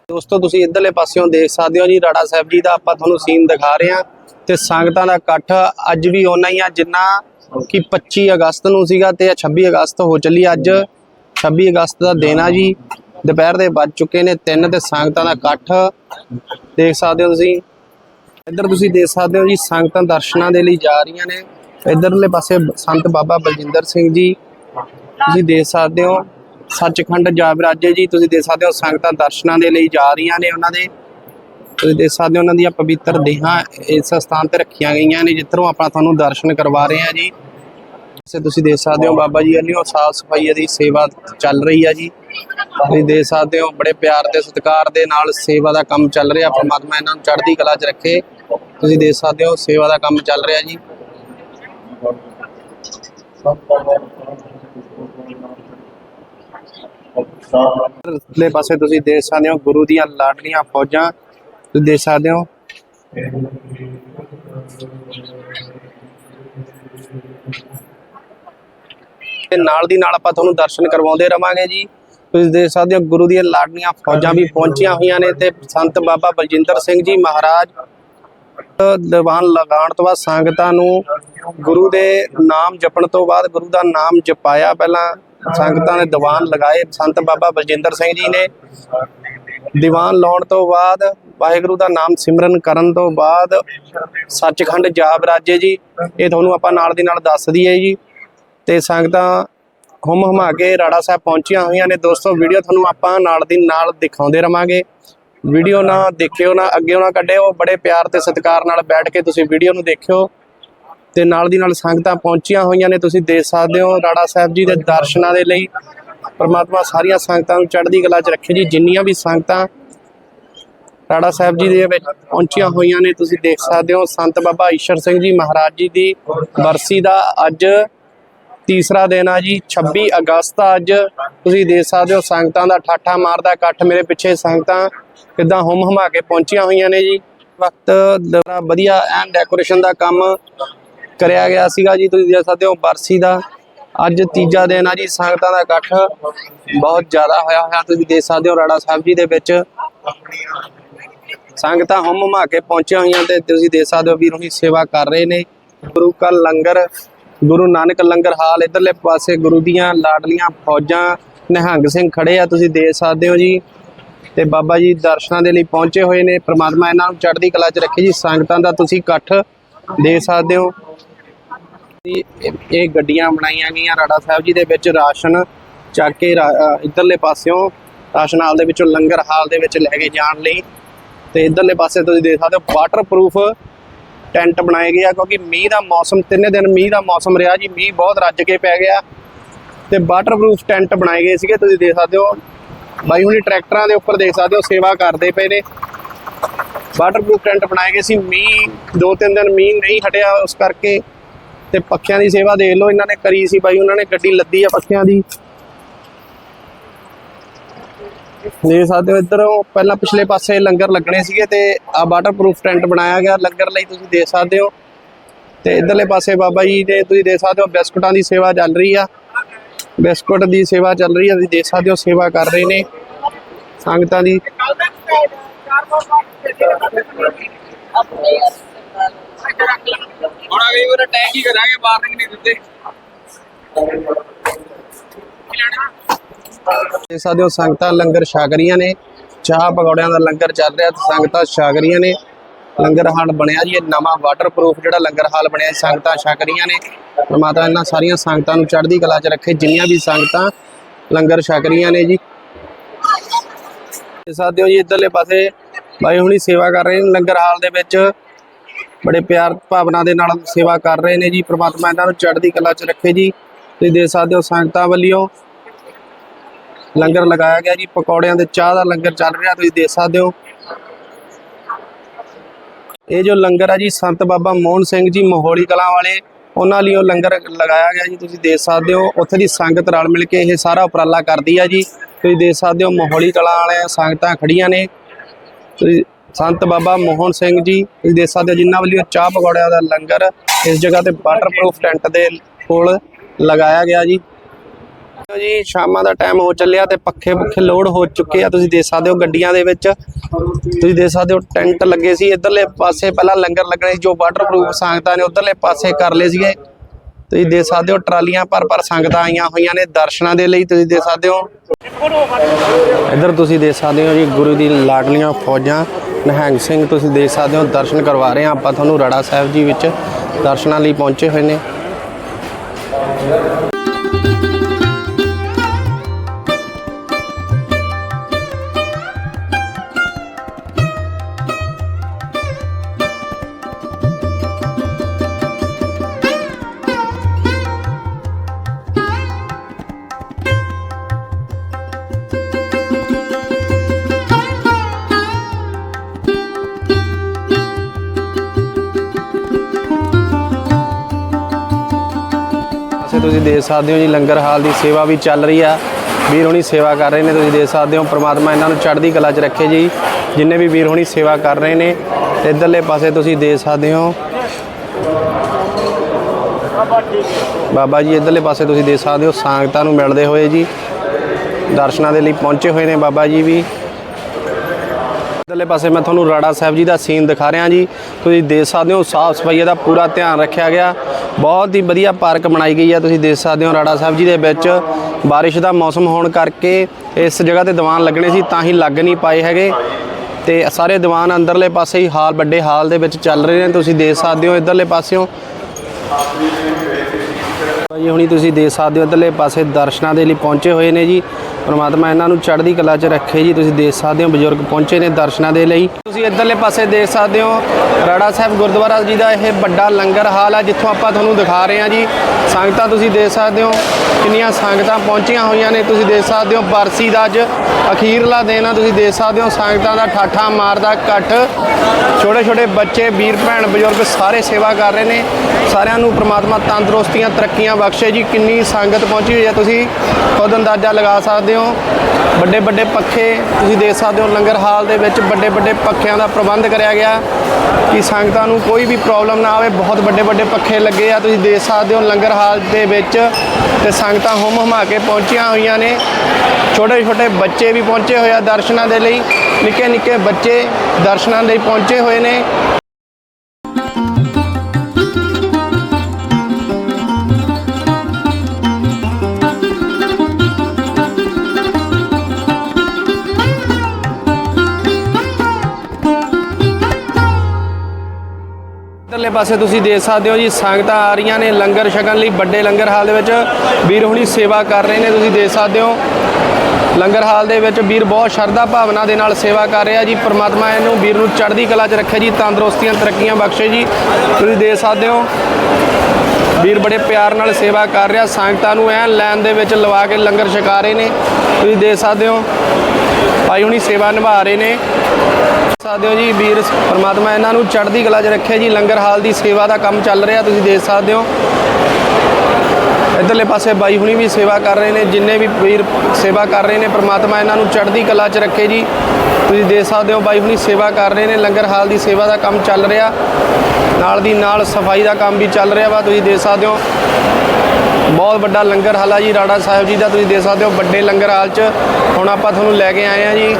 S1: ਦੋਸਤੋ, ਤੁਸੀਂ ਇੱਧਰਲੇ ਪਾਸਿਓਂ ਦੇਖ ਸਕਦੇ ਹੋ ਜੀ, ਰਾੜਾ ਸਾਹਿਬ ਜੀ ਦਾ ਆਪਾਂ ਤੁਹਾਨੂੰ ਸੀਨ ਦਿਖਾ ਰਹੇ ਹਾਂ ਤੇ ਸੰਗਤਾਂ ਦਾ ਇਕੱਠ ਅੱਜ ਵੀ ਓਨਾ ਹੀ ਆ, ਜਿੰਨਾ ਕਿ 25 ਅਗਸਤ ਨੂੰ ਸੀਗਾ ਤੇ 26 ਅਗਸਤ ਹੋ ਚੱਲੀ ਅੱਜ। 26 ਅਗਸਤ ਦਾ ਦਿਨ ਆ ਜੀ, ਦੁਪਹਿਰ ਦੇ ਵੱਜ ਚੁੱਕੇ ਨੇ 3 ਤੇ ਸੰਗਤਾਂ ਦਾ ਇਕੱਠ। ਦੇਖ ਸਕਦੇ ਹੋ ਤੁਸੀਂ। ਇੱਧਰ ਤੁਸੀਂ ਦੇਖ ਸਕਦੇ ਹੋ ਜੀ, ਸੰਗਤਾਂ ਦਰਸ਼ਨਾਂ ਦੇ ਲਈ ਜਾ ਰਹੀਆਂ ਨੇ। ਇੱਧਰਲੇ ਪਾਸੇ ਸੰਤ ਬਾਬਾ ਬਲਜਿੰਦਰ ਸਿੰਘ ਜੀ, ਤੁਸੀਂ ਦੇਖ ਸਕਦੇ ਹੋ। ਸੱਚਖੰਡ ਜਾ ਵਿਰਾਜੇ ਜੀ, ਤੁਸੀਂ ਦੇਖ ਸਕਦੇ ਹੋ ਸੰਗਤਾਂ ਦਰਸ਼ਨਾਂ ਦੇ ਲਈ ਜਾ ਰਹੀਆਂ ਨੇ ਉਹਨਾਂ ਦੇ। ਤੁਸੀਂ ਦੇਖ ਸਕਦੇ ਹੋ ਉਹਨਾਂ ਦੀਆਂ ਪਵਿੱਤਰ ਦੇਹਾਂ ਇਸ ਸਥਾਨ ਤੇ ਰੱਖੀਆਂ ਗਈਆਂ ਨੇ ਜਿੱਥੋਂ ਆਪਾਂ ਤੁਹਾਨੂੰ ਦਰਸ਼ਨ ਕਰਵਾ ਰਹੇ ਹਾਂ ਜੀ। ਸੇ ਤੁਸੀਂ ਦੇਖ ਸਕਦੇ ਹੋ ਬਾਬਾ ਜੀ ਵੱਲੋਂ ਸਾਫ਼ ਸਫ਼ਾਈ ਦੀ ਸੇਵਾ ਚੱਲ ਰਹੀ ਹੈ ਜੀ। ਤੁਸੀਂ ਦੇਖ ਸਕਦੇ ਹੋ ਬੜੇ ਪਿਆਰ ਤੇ ਸਤਿਕਾਰ ਦੇ ਨਾਲ ਸੇਵਾ ਦਾ ਕੰਮ ਚੱਲ ਰਿਹਾ। ਪਰਮਾਤਮਾ ਇਹਨਾਂ ਨੂੰ ਚੜ੍ਹਦੀ ਕਲਾ 'ਚ ਰੱਖੇ। ਤੁਸੀਂ ਦੇਖ ਸਕਦੇ ਹੋ ਸੇਵਾ ਦਾ ਕੰਮ ਚੱਲ ਰਿਹਾ ਜੀ। ਇਧਰਲੇ ਪਾਸੇ ਤੁਸੀਂ ਦੇਖ ਸਕਦੇ ਹੋ ਗੁਰੂ ਦੀਆਂ ਲਾਡਲੀਆਂ ਫੌਜਾਂ। ਤੁਸੀਂ ਦੇਖ ਸਕਦੇ ਹੋ। ਤੇ ਨਾਲ ਦੀ ਨਾਲ ਆਪਾਂ ਤੁਹਾਨੂੰ ਦਰਸ਼ਨ ਕਰਵਾਉਂਦੇ ਰਵਾਂਗੇ ਜੀ। ਤੁਸੀਂ ਦੇਖ ਸਕਦੇ ਹੋ ਗੁਰੂ ਦੀਆਂ ਲਾਡਲੀਆਂ ਫੌਜਾਂ ਵੀ ਪਹੁੰਚੀਆਂ ਹੋਈਆਂ ਨੇ ਤੇ ਸੰਤ ਬਾਬਾ ਬਲਜਿੰਦਰ ਸਿੰਘ ਜੀ ਮਹਾਰਾਜ ਦੀਵਾਨ ਲਗਾਉਣ ਤੋਂ ਬਾਅਦ ਸੰਗਤਾਂ ਨੂੰ ਗੁਰੂ ਦੇ ਨਾਮ ਜਪਣ ਤੋਂ ਬਾਅਦ ਗੁਰੂ ਦਾ ਨਾਮ ਜਪਾਇਆ। ਪਹਿਲਾਂ ਸੰਗਤਾਂ ਨੇ ਦੀਵਾਨ ਲਗਾਏ। ਸੰਤ ਬਾਬਾ ਬਲਜਿੰਦਰ ਸਿੰਘ ਜੀ ਨੇ ਦੀਵਾਨ ਲਾਉਣ ਤੋਂ ਬਾਅਦ ਵਾਹਿਗੁਰੂ ਦਾ ਨਾਮ ਸਿਮਰਨ ਕਰਨ ਤੋਂ ਬਾਅਦ ਸੱਚਖੰਡ ਜਾਬ ਰਾਜੇ ਜੀ, ਇਹ ਤੁਹਾਨੂੰ ਆਪਾਂ ਨਾਲ ਦੀ ਨਾਲ ਦੱਸ ਦਈਏ ਜੀ। ਤੇ ਸੰਗਤਾਂ ਹੁਮ ਹੁਮਾ ਕੇ ਰਾੜਾ ਸਾਹਿਬ ਪਹੁੰਚੀਆਂ ਹੋਈਆਂ ਨੇ। ਦੋਸਤੋ ਵੀਡੀਓ ਤੁਹਾਨੂੰ ਆਪਾਂ ਨਾਲ ਦੀ ਨਾਲ ਦਿਖਾਉਂਦੇ ਰਵਾਂਗੇ। ਵੀਡੀਓ ਨਾ ਦੇਖਿਓ ਨਾ, ਅੱਗੇ ਨਾ ਕੱਢਿਓ, ਬੜੇ ਪਿਆਰ ਤੇ ਸਤਿਕਾਰ ਨਾਲ ਬੈਠ ਕੇ ਤੁਸੀਂ ਵੀਡੀਓ ਨੂੰ ਦੇਖਿਓ। ਤੇ ਨਾਲ ਦੀ ਨਾਲ ਸੰਗਤਾਂ ਪਹੁੰਚੀਆਂ ਹੋਈਆਂ ਨੇ, ਤੁਸੀਂ ਦੇਖ ਸਕਦੇ ਹੋ ਰਾੜਾ ਸਾਹਿਬ ਜੀ ਦੇ ਦਰਸ਼ਨਾਂ ਦੇ ਲਈ। ਪ੍ਰਮਾਤਮਾ ਸਾਰੀਆਂ ਸੰਗਤਾਂ ਨੂੰ ਚੜ੍ਹਦੀ ਕਲਾ 'ਚ ਰੱਖੇ ਜੀ, ਜਿੰਨੀਆਂ ਵੀ ਸੰਗਤਾਂ ਰਾੜਾ ਸਾਹਿਬ ਜੀ ਦੇ ਵਿੱਚ ਪਹੁੰਚੀਆਂ ਹੋਈਆਂ ਨੇ, ਤੁਸੀਂ ਦੇਖ ਸਕਦੇ ਹੋ। ਸੰਤ ਬਾਬਾ ਈਸ਼ਰ ਸਿੰਘ ਜੀ ਮਹਾਰਾਜ ਜੀ ਦੀ ਬਰਸੀ ਦਾ ਅੱਜ ਤੀਸਰਾ ਦਿਨ ਆ ਜੀ 26 ਅਗਸਤ ਆ ਅੱਜ। ਤੁਸੀਂ ਦੇਖ ਸਕਦੇ ਹੋ ਸੰਗਤਾਂ ਦਾ ਠਾਠਾ ਮਾਰਦਾ, ਇਕੱਠ ਮੇਰੇ ਪਿੱਛੇ ਸੰਗਤਾਂ ਕਿਦਾਂ ਹੁਮ ਹਮਾ ਕੇ ਪਹੁੰਚੀਆਂ ਹੋਈਆਂ ਨੇ ਜੀ। ਵਕਤ ਬੜਾ ਵਧੀਆ ਐਨ ਡੈਕੋਰੇਸ਼ਨ ਦਾ ਕੰਮ ਕਰਿਆ ਗਿਆ ਸੀਗਾ ਜੀ, ਤੁਸੀਂ ਦੇਖ ਸਕਦੇ ਹੋ ਬਰਸੀ ਦਾ। ਅੱਜ ਤੀਜਾ ਦਿਨ ਆ ਜੀ, ਸੰਗਤਾਂ ਦਾ ਇਕੱਠ ਬਹੁਤ ਜ਼ਿਆਦਾ ਹੋਇਆ ਹੋਇਆ, ਤੁਸੀਂ ਦੇਖ ਸਕਦੇ ਹੋ ਰਾੜਾ ਸਾਹਿਬ ਜੀ ਦੇ ਵਿੱਚ। ਸੰਗਤਾਂ ਹੁਮ ਹਮਾ ਕੇ ਪਹੁੰਚੀਆਂ ਹੋਈਆਂ ਤੇ ਤੁਸੀਂ ਦੇਖ ਸਕਦੇ ਹੋ ਵੀਰ ਹੁਣੀ ਸੇਵਾ ਕਰ ਰਹੇ ਨੇ। ਗੁਰੂ ਕਾ ਲੰਗਰ ਗੁਰੂ ਨਾਨਕ ਲੰਗਰ ਹਾਲ, ਇਧਰਲੇ ਪਾਸੇ ਗੁਰੂ ਦੀਆਂ ਲਾਡਲੀਆਂ ਫੌਜਾਂ, ਨਿਹੰਗ ਸਿੰਘ ਖੜੇ ਆ, ਤੁਸੀਂ ਦੇਖ ਸਕਦੇ ਹੋ ਜੀ। ਤੇ ਬਾਬਾ ਜੀ ਦਰਸ਼ਨਾਂ ਦੇ ਲਈ ਪਹੁੰਚੇ ਹੋਏ ਨੇ, ਪ੍ਰਮਾਤਮਾ ਇਹਨਾਂ ਨੂੰ ਚੜ੍ਹਦੀ ਕਲਾ 'ਚ ਰੱਖੇ ਜੀ। ਸੰਗਤਾਂ ਦਾ ਤੁਸੀਂ ਇਕੱਠ ਦੇ ਸਕਦੇ ਹੋ। ਇਹ ਗੱਡੀਆਂ ਬਣਾਈਆਂ ਗਈਆਂ ਰਾੜਾ ਸਾਹਿਬ ਜੀ ਦੇ ਵਿੱਚ, ਰਾਸ਼ਨ ਚੱਕ ਕੇ ਰਾ- ਇੱਧਰਲੇ ਪਾਸਿਓਂ, ਰਾਸ਼ਨ ਹਾਲ ਦੇ ਵਿੱਚੋਂ ਲੰਗਰ ਹਾਲ ਦੇ ਵਿੱਚ ਲੈ ਕੇ ਜਾਣ ਲਈ। ਤੇ ਇੱਧਰਲੇ ਪਾਸੇ ਤੁਸੀਂ ਦੇਖ ਸਕਦੇ ਹੋ ਵਾਟਰਪ੍ਰੂਫ ਟੈਂਟ ਬਣਾਏ ਗਏ ਆ, ਕਿਉਂਕਿ ਮੀਂਹ ਦਾ ਮੌਸਮ, ਤਿੰਨੇ ਦਿਨ ਮੀਂਹ ਦਾ ਮੌਸਮ ਰਿਹਾ ਜੀ, ਮੀਂਹ ਬਹੁਤ ਰੱਜ ਕੇ ਪੈ ਗਿਆ। ਤੇ ਵਾਟਰਪ੍ਰੂਫ ਟੈਂਟ ਬਣਾਏ ਗਏ ਸੀਗੇ, ਤੁਸੀਂ ਦੇਖ ਸਕਦੇ ਹੋ। ਬਾਈ, ਹੁਣੀ ਟਰੈਕਟਰਾਂ ਦੇ ਉੱਪਰ ਦੇਖ ਸਕਦੇ ਹੋ, ਸੇਵਾ ਕਰਦੇ ਪਏ ਨੇ। ਵਾਟਰਪ੍ਰੂਫ ਟੈਂਟ ਬਣਾਏ ਗਏ ਸੀ, ਮੀਂਹ ਦੋ ਤਿੰਨ ਦਿਨ ਮੀਂਹ ਨਹੀਂ ਹਟਿਆ ਉਸ ਕਰਕੇ। ਤੇ ਪੱਖਿਆਂ ਦੀ ਸੇਵਾ ਦੇਖ ਲਓ, ਇਹਨਾਂ ਨੇ ਕਰੀ ਸੀ ਬਾਈ, ਉਹਨਾਂ ਨੇ ਗੱਡੀ ਲੱਦੀ ਆ ਪੱਖਿਆਂ ਦੀ। ਦੇਖ ਸਕਦੇ ਹੋ ਇੱਧਰ ਉਹ ਪਹਿਲਾਂ ਪਿਛਲੇ ਪਾਸੇ ਲੰਗਰ ਲੱਗਣੇ ਸੀਗੇ ਤੇ ਆ ਵਾਟਰਪ੍ਰੂਫ ਟੈਂਟ ਬਣਾਇਆ ਗਿਆ। ਲੰਗਰ ਲਈ ਤੁਸੀਂ ਦੇਖ ਸਕਦੇ ਹੋ। ਤੇ ਇਧਰਲੇ ਪਾਸੇ ਬਾਬਾ ਜੀ ਦੇ ਤੁਸੀਂ ਦੇਖ ਸਕਦੇ ਹੋ ਬਿਸਕੁਟਾਂ ਦੀ ਸੇਵਾ ਚੱਲ ਰਹੀ ਆ। ਬਿਸਕੁਟ ਦੀ ਸੇਵਾ ਚੱਲ ਰਹੀ ਆ ਤੁਸੀਂ ਦੇਖ ਸਕਦੇ ਹੋ ਸੇਵਾ ਕਰ ਰਹੇ ਨੇ। ਸੰਗਤਾਂ ਦੀ
S2: ਹੁਣ ਅਗਲੀ ਵਾਰ ਅਟੈਕ ਹੀ ਕਰਾਂਗੇ ਵਾਰਨਿੰਗ ਨਹੀਂ ਦਿੰਦੇ।
S1: ਦੇਖ ਸਕਦੇ ਹੋ ਸੰਗਤਾਂ ਲੰਗਰ ਛਕ ਰਹੀਆਂ ਨੇ, ਚਾਹ ਪਕੌੜਿਆਂ ਦਾ ਲੰਗਰ ਚੱਲ ਰਿਹਾ, ਤੇ ਸੰਗਤਾਂ ਛਕ ਰਹੀਆਂ ਨੇ। ਲੰਗਰ ਹਾਲ ਬਣਿਆ ਜੀ, ਇਹ ਨਵਾਂ ਵਾਟਰਪ੍ਰੂਫ ਜਿਹੜਾ ਲੰਗਰ ਹਾਲ ਬਣਿਆ ਸੰਗਤਾਂ ਛਕ ਰਹੀਆਂ ਨੇ ਪ੍ਰਮਾਤਮਾ ਇਹਨਾਂ ਸਾਰੀਆਂ ਸੰਗਤਾਂ ਨੂੰ ਚੜ੍ਹਦੀ ਕਲਾ 'ਚ ਰੱਖੇ, ਜਿੰਨੀਆਂ ਵੀ ਸੰਗਤਾਂ ਲੰਗਰ ਛਕ ਰਹੀਆਂ ਨੇ ਜੀ। ਦੇਖ ਸਕਦੇ ਹੋ ਜੀ, ਇੱਧਰਲੇ ਪਾਸੇ ਬਾਈ ਹੁਣੀ ਸੇਵਾ ਕਰ ਰਹੇ ਨੇ, ਲੰਗਰ ਹਾਲ ਦੇ ਵਿੱਚ। ਬੜੇ ਪਿਆਰ ਭਾਵਨਾ ਦੇ ਨਾਲ ਸੇਵਾ ਕਰ ਰਹੇ ਨੇ ਜੀ, ਪ੍ਰਮਾਤਮਾ ਇਹਨਾਂ ਨੂੰ ਚੜ੍ਹਦੀ ਕਲਾ 'ਚ ਰੱਖੇ ਜੀ। ਤੁਸੀਂ ਦੇਖ ਸਕਦੇ ਹੋ ਸੰਗਤਾਂ ਵੱਲੋਂ ਲੰਗਰ ਲਗਾਇਆ ਗਿਆ ਜੀ, ਪਕੌੜਿਆਂ ਦੇ ਚਾਹ ਦਾ ਲੰਗਰ ਚੱਲ ਰਿਹਾ, ਤੁਸੀਂ ਦੇਖ ਸਕਦੇ ਹੋ। ਇਹ ਜੋ ਲੰਗਰ ਆ ਜੀ, ਸੰਤ ਬਾਬਾ ਮੋਹਨ ਸਿੰਘ ਜੀ ਮੋਹੋਲੀ ਕਲਾਂ ਵਾਲੇ, ਉਹਨਾਂ ਲਈ ਉਹ ਲੰਗਰ ਲਗਾਇਆ ਗਿਆ ਜੀ, ਤੁਸੀਂ ਦੇਖ ਸਕਦੇ ਹੋ। ਉੱਥੇ ਦੀ ਸੰਗਤ ਰਲ ਮਿਲ ਕੇ ਇਹ ਸਾਰਾ ਉਪਰਾਲਾ ਕਰਦੀ ਆ ਜੀ। ਤੁਸੀਂ ਦੇਖ ਸਕਦੇ ਹੋ, ਮੋਹੋਲੀ ਕਲਾਂ ਵਾਲੇ ਸੰਗਤਾਂ ਖੜੀਆਂ ਨੇ। ਤੁਸੀਂ ਸੰਤ ਬਾਬਾ ਮੋਹਨ ਸਿੰਘ ਜੀ, ਤੁਸੀਂ ਦੇਖ ਸਕਦੇ ਹੋ, ਜਿਨ੍ਹਾਂ ਵੱਲੋਂ ਚਾਹ ਪਕੌੜਿਆਂ ਦਾ ਲੰਗਰ ਇਸ ਜਗ੍ਹਾ ਤੇ ਵਾਟਰਪ੍ਰੂਫ ਟੈਂਟ ਦੇ ਕੋਲ ਲਗਾਇਆ ਗਿਆ ਜੀ। ਜੀ, ਸ਼ਾਮਾਂ ਦਾ ਟਾਈਮ ਹੋ ਚੱਲਿਆ ਤੇ ਪੱਖੇ ਪੁੱਖੇ ਲੋਡ ਹੋ ਚੁੱਕੇ ਆ। ਤੁਸੀਂ ਦੇਖ ਸਕਦੇ ਹੋ ਗੱਡੀਆਂ ਦੇ ਵਿੱਚ। ਤੁਸੀਂ ਦੇਖ ਸਕਦੇ ਹੋ ਟੈਂਟ ਲੱਗੇ ਸੀ। ਇਧਰਲੇ ਪਾਸੇ ਪਹਿਲਾਂ ਲੰਗਰ ਲੱਗਣੇ ਸੀ, ਜੋ ਵਾਟਰਪ੍ਰੂਫ ਸੰਗਤਾਂ ਨੇ ਉਧਰਲੇ ਪਾਸੇ ਕਰ ਲਏ ਸੀਗੇ। ਤੁਸੀਂ ਦੇਖ ਸਕਦੇ ਹੋ ਟਰਾਲੀਆਂ ਭਰ ਭਰ ਸੰਗਤਾਂ ਆਈਆਂ ਹੋਈਆਂ ਨੇ ਦਰਸ਼ਨਾਂ ਦੇ ਲਈ। ਤੁਸੀਂ ਦੇਖ ਸਕਦੇ ਹੋ। ਇੱਧਰ ਤੁਸੀਂ ਦੇਖ ਸਕਦੇ ਹੋ ਜੀ, ਗੁਰੂ ਦੀ ਲਾਡਲੀਆਂ ਫੌਜਾਂ। ਨਿਹੰਗ ਸਿੰਘ, ਤੁਸੀਂ ਦੇਖ ਸਕਦੇ ਹੋ ਦਰਸ਼ਨ ਕਰਵਾ ਰਹੇ ਆ ਆਪਾਂ ਤੁਹਾਨੂੰ ਰੜਾ ਸਾਹਿਬ ਜੀ ਵਿੱਚ। ਦਰਸ਼ਨਾਂ ਲਈ ਪਹੁੰਚੇ ਹੋਏ ਨੇ। ਤੁਸੀਂ ਦੇਖ ਸਕਦੇ ਹੋ ਜੀ, ਲੰਗਰ ਹਾਲ ਦੀ ਸੇਵਾ ਵੀ ਚੱਲ ਰਹੀ ਆ। ਵੀਰ ਹੁਣੀ ਸੇਵਾ ਕਰ ਰਹੇ ਨੇ, ਤੁਸੀਂ ਦੇਖ ਸਕਦੇ ਹੋ, ਪ੍ਰਮਾਤਮਾ ਇਹਨਾਂ ਨੂੰ ਚੜ੍ਹਦੀ ਕਲਾ 'ਚ ਰੱਖੇ ਜੀ। ਜਿੰਨੇ ਵੀ ਵੀਰ ਹੁਣੀ ਸੇਵਾ ਕਰ ਰਹੇ ਨੇ ਤੇ ਇੱਧਰਲੇ ਪਾਸੇ ਤੁਸੀਂ ਦੇਖ ਸਕਦੇ ਹੋ। ਬਾਬਾ ਜੀ, ਇੱਧਰਲੇ ਪਾਸੇ ਤੁਸੀਂ ਦੇਖ ਸਕਦੇ ਹੋ, ਸੰਗਤਾਂ ਨੂੰ ਮਿਲਦੇ ਹੋਏ ਜੀ, ਦਰਸ਼ਨਾਂ ਦੇ ਲਈ ਪਹੁੰਚੇ ਹੋਏ ਨੇ ਬਾਬਾ ਜੀ ਵੀ। ਇੱਧਰਲੇ ਪਾਸੇ ਮੈਂ ਤੁਹਾਨੂੰ ਰਾੜਾ ਸਾਹਿਬ ਜੀ ਦਾ ਸੀਨ ਦਿਖਾ ਰਿਹਾ ਜੀ। ਤੁਸੀਂ ਦੇਖ ਸਕਦੇ ਹੋ, ਸਾਫ਼ ਸਫ਼ਾਈ ਦਾ ਪੂਰਾ ਧਿਆਨ ਰੱਖਿਆ ਗਿਆ। ਬਹੁਤ ਹੀ ਵਧੀਆ ਪਾਰਕ ਬਣਾਈ ਗਈ ਹੈ, ਤੁਸੀਂ ਦੇਖ ਸਕਦੇ ਹੋ ਰਾੜਾ ਸਾਹਿਬ ਜੀ ਦੇ ਵਿੱਚ। ਬਾਰਿਸ਼ ਦਾ ਮੌਸਮ ਹੋਣ ਕਰਕੇ ਇਸ ਜਗ੍ਹਾ ਤੇ ਦੀਵਾਨ ਲੱਗਣੇ ਸੀ, ਤਾਂ ਹੀ ਲੱਗ ਨਹੀਂ ਪਾਏ ਹੈਗੇ। ਤੇ ਸਾਰੇ ਦੀਵਾਨ ਅੰਦਰਲੇ ਪਾਸੇ ਹੀ ਹਾਲ, ਵੱਡੇ ਹਾਲ ਦੇ ਵਿੱਚ ਚੱਲ ਰਹੇ ਨੇ, ਤੁਸੀਂ ਦੇਖ ਸਕਦੇ ਹੋ ਇੱਧਰਲੇ ਪਾਸਿਓਂ। ਭਾਈ ਹੁਣੀ ਤੁਸੀਂ ਦੇਖ ਸਕਦੇ ਹੋ, ਇੱਧਰਲੇ ਪਾਸੇ ਦਰਸ਼ਨਾਂ ਦੇ ਲਈ ਪਹੁੰਚੇ ਹੋਏ ਨੇ ਜੀ। ਪਰਮਾਤਮਾ ਇਹਨਾਂ ਨੂੰ ਚੜ੍ਹਦੀ ਕਲਾ 'ਚ ਰੱਖੇ ਜੀ, ਤੁਸੀਂ ਦੇਖ ਸਕਦੇ ਹੋ ਬਜ਼ੁਰਗ ਪਹੁੰਚੇ ਨੇ ਦਰਸ਼ਨਾਂ ਦੇ ਲਈ। ਤੁਸੀਂ ਇੱਧਰਲੇ ਪਾਸੇ ਦੇਖ ਸਕਦੇ ਹੋ, ਰਾੜਾ ਸਾਹਿਬ ਗੁਰਦੁਆਰਾ ਜੀ ਦਾ ਇਹ ਵੱਡਾ ਲੰਗਰ ਹਾਲ ਆ, ਜਿੱਥੋਂ ਆਪਾਂ ਤੁਹਾਨੂੰ ਦਿਖਾ ਰਹੇ ਹਾਂ ਜੀ। ਸੰਗਤਾਂ ਤੁਸੀਂ ਦੇਖ ਸਕਦੇ ਹੋ, ਕਿੰਨੀਆਂ ਸੰਗਤਾਂ ਪਹੁੰਚੀਆਂ ਹੋਈਆਂ ਨੇ। ਤੁਸੀਂ ਦੇਖ ਸਕਦੇ ਹੋ, ਬਰਸੀ ਦਾ ਅੱਜ ਅਖੀਰਲਾ ਦਿਨ ਆ। ਤੁਸੀਂ ਦੇਖ ਸਕਦੇ ਹੋ, ਸੰਗਤਾਂ ਦਾ ਠਾਠਾ ਮਾਰਦਾ ਇਕੱਠ ਛੋਟੇ ਛੋਟੇ ਬੱਚੇ, ਵੀਰ, ਭੈਣ, ਬਜ਼ੁਰਗ ਸਾਰੇ ਸੇਵਾ ਕਰ ਰਹੇ ਨੇ। ਸਾਰਿਆਂ ਨੂੰ ਪ੍ਰਮਾਤਮਾ ਤੰਦਰੁਸਤੀਆਂ ਤਰੱਕੀਆਂ ਬਖਸ਼ੇ ਜੀ। ਕਿੰਨੀ ਸੰਗਤ ਪਹੁੰਚੀ ਹੋਈ ਹੈ ਤੁਸੀਂ ਖੁਦ ਅੰਦਾਜ਼ਾ ਲਗਾ ਸਕਦੇ ਸਕਦੇ ਹੋ। ਵੱਡੇ ਵੱਡੇ ਪੱਖੇ ਤੁਸੀਂ ਦੇਖ ਸਕਦੇ ਹੋ, ਲੰਗਰ ਹਾਲ ਦੇ ਵਿੱਚ ਵੱਡੇ ਵੱਡੇ ਪੱਖਿਆਂ ਦਾ ਪ੍ਰਬੰਧ ਕਰਿਆ ਗਿਆ ਕਿ ਸੰਗਤਾਂ ਨੂੰ ਕੋਈ ਵੀ ਪ੍ਰੋਬਲਮ ਨਾ ਆਵੇ। ਬਹੁਤ ਵੱਡੇ ਵੱਡੇ ਪੱਖੇ ਲੱਗੇ ਆ, ਤੁਸੀਂ ਦੇਖ ਸਕਦੇ ਹੋ ਲੰਗਰ ਹਾਲ ਦੇ ਵਿੱਚ ਤੇ ਸੰਗਤਾਂ ਹੁਮ ਹੁਮਾ ਕੇ ਪਹੁੰਚੀਆਂ ਹੋਈਆਂ ਨੇ। ਛੋਟੇ ਛੋਟੇ ਬੱਚੇ ਵੀ ਪਹੁੰਚੇ ਹੋਏ ਆ ਦਰਸ਼ਨਾਂ ਦੇ ਲਈ। ਨਿੱਕੇ ਨਿੱਕੇ ਬੱਚੇ ਦਰਸ਼ਨਾਂ ਲਈ ਪਹੁੰਚੇ ਹੋਏ ਨੇ। ਇੱਧਰਲੇ ਪਾਸੇ ਤੁਸੀਂ ਦੇਖ ਸਕਦੇ ਹੋ ਜੀ, ਸੰਗਤਾਂ ਆ ਰਹੀਆਂ ਨੇ ਲੰਗਰ ਛਕਣ ਲਈ, ਵੱਡੇ ਲੰਗਰ ਹਾਲ ਦੇ ਵਿੱਚ ਵੀਰ ਹੁਣੀ ਸੇਵਾ ਕਰ ਰਹੇ ਨੇ, ਤੁਸੀਂ ਦੇਖ ਸਕਦੇ ਹੋ। ਲੰਗਰ ਹਾਲ ਦੇ ਵਿੱਚ ਵੀਰ ਬਹੁਤ ਸ਼ਰਧਾ ਭਾਵਨਾ ਦੇ ਨਾਲ ਸੇਵਾ ਕਰ ਰਿਹਾ ਜੀ, ਪ੍ਰਮਾਤਮਾ ਇਹਨੂੰ ਵੀਰ ਨੂੰ ਚੜ੍ਹਦੀ ਕਲਾ 'ਚ ਰੱਖੇ ਜੀ, ਤੰਦਰੁਸਤੀਆਂ, ਤਰੱਕੀਆਂ ਬਖਸ਼ੇ ਜੀ। ਤੁਸੀਂ ਦੇਖ ਸਕਦੇ ਹੋ, ਵੀਰ ਬੜੇ ਪਿਆਰ ਨਾਲ ਸੇਵਾ ਕਰ ਰਿਹਾ, ਸੰਗਤਾਂ ਨੂੰ ਐਨ ਲਾਈਨ ਦੇ ਵਿੱਚ ਲਵਾ ਕੇ ਲੰਗਰ ਛਕਾ ਰਹੇ ਨੇ। ਤੁਸੀਂ ਦੇਖ ਸਕਦੇ ਹੋ ਭਾਈ ਹੁਣੀ ਸੇਵਾ ਨਿਭਾ ਰਹੇ ਨੇ। ਸਕਦੇ ਹੋ ਜੀ, ਵੀਰ ਪਰਮਾਤਮਾ ਇਹਨਾਂ ਨੂੰ ਚੜ੍ਹਦੀ ਕਲਾ 'ਚ ਰੱਖੇ ਜੀ, ਲੰਗਰ ਹਾਲ ਦੀ ਸੇਵਾ ਦਾ ਕੰਮ ਚੱਲ ਰਿਹਾ, ਤੁਸੀਂ ਦੇਖ ਸਕਦੇ ਹੋ। ਇੱਧਰਲੇ ਪਾਸੇ ਬਾਈ ਹੁਣੀ ਵੀ ਸੇਵਾ ਕਰ ਰਹੇ ਨੇ, ਜਿੰਨੇ ਵੀ ਵੀਰ ਸੇਵਾ ਕਰ ਰਹੇ ਨੇ, ਪ੍ਰਮਾਤਮਾ ਇਹਨਾਂ ਨੂੰ ਚੜ੍ਹਦੀ ਕਲਾ 'ਚ ਰੱਖੇ ਜੀ। ਤੁਸੀਂ ਦੇਖ ਸਕਦੇ ਹੋ, ਬਾਈ ਹੁਣੀ ਸੇਵਾ ਕਰ ਰਹੇ ਨੇ, ਲੰਗਰ ਹਾਲ ਦੀ ਸੇਵਾ ਦਾ ਕੰਮ ਚੱਲ ਰਿਹਾ। ਨਾਲ ਦੀ ਨਾਲ ਸਫ਼ਾਈ ਦਾ ਕੰਮ ਵੀ ਚੱਲ ਰਿਹਾ ਵਾ, ਤੁਸੀਂ ਦੇਖ ਸਕਦੇ ਹੋ। ਬਹੁਤ ਵੱਡਾ ਲੰਗਰ ਹਾਲ ਆ ਜੀ, ਰਾੜਾ ਸਾਹਿਬ ਜੀ ਦਾ ਤੁਸੀਂ ਦੇਖ ਸਕਦੇ ਹੋ, ਵੱਡੇ ਲੰਗਰ ਹਾਲ 'ਚ। ਹੁਣ ਆਪਾਂ ਤੁਹਾਨੂੰ ਲੈ ਕੇ ਆਏ ਆ ਜੀ।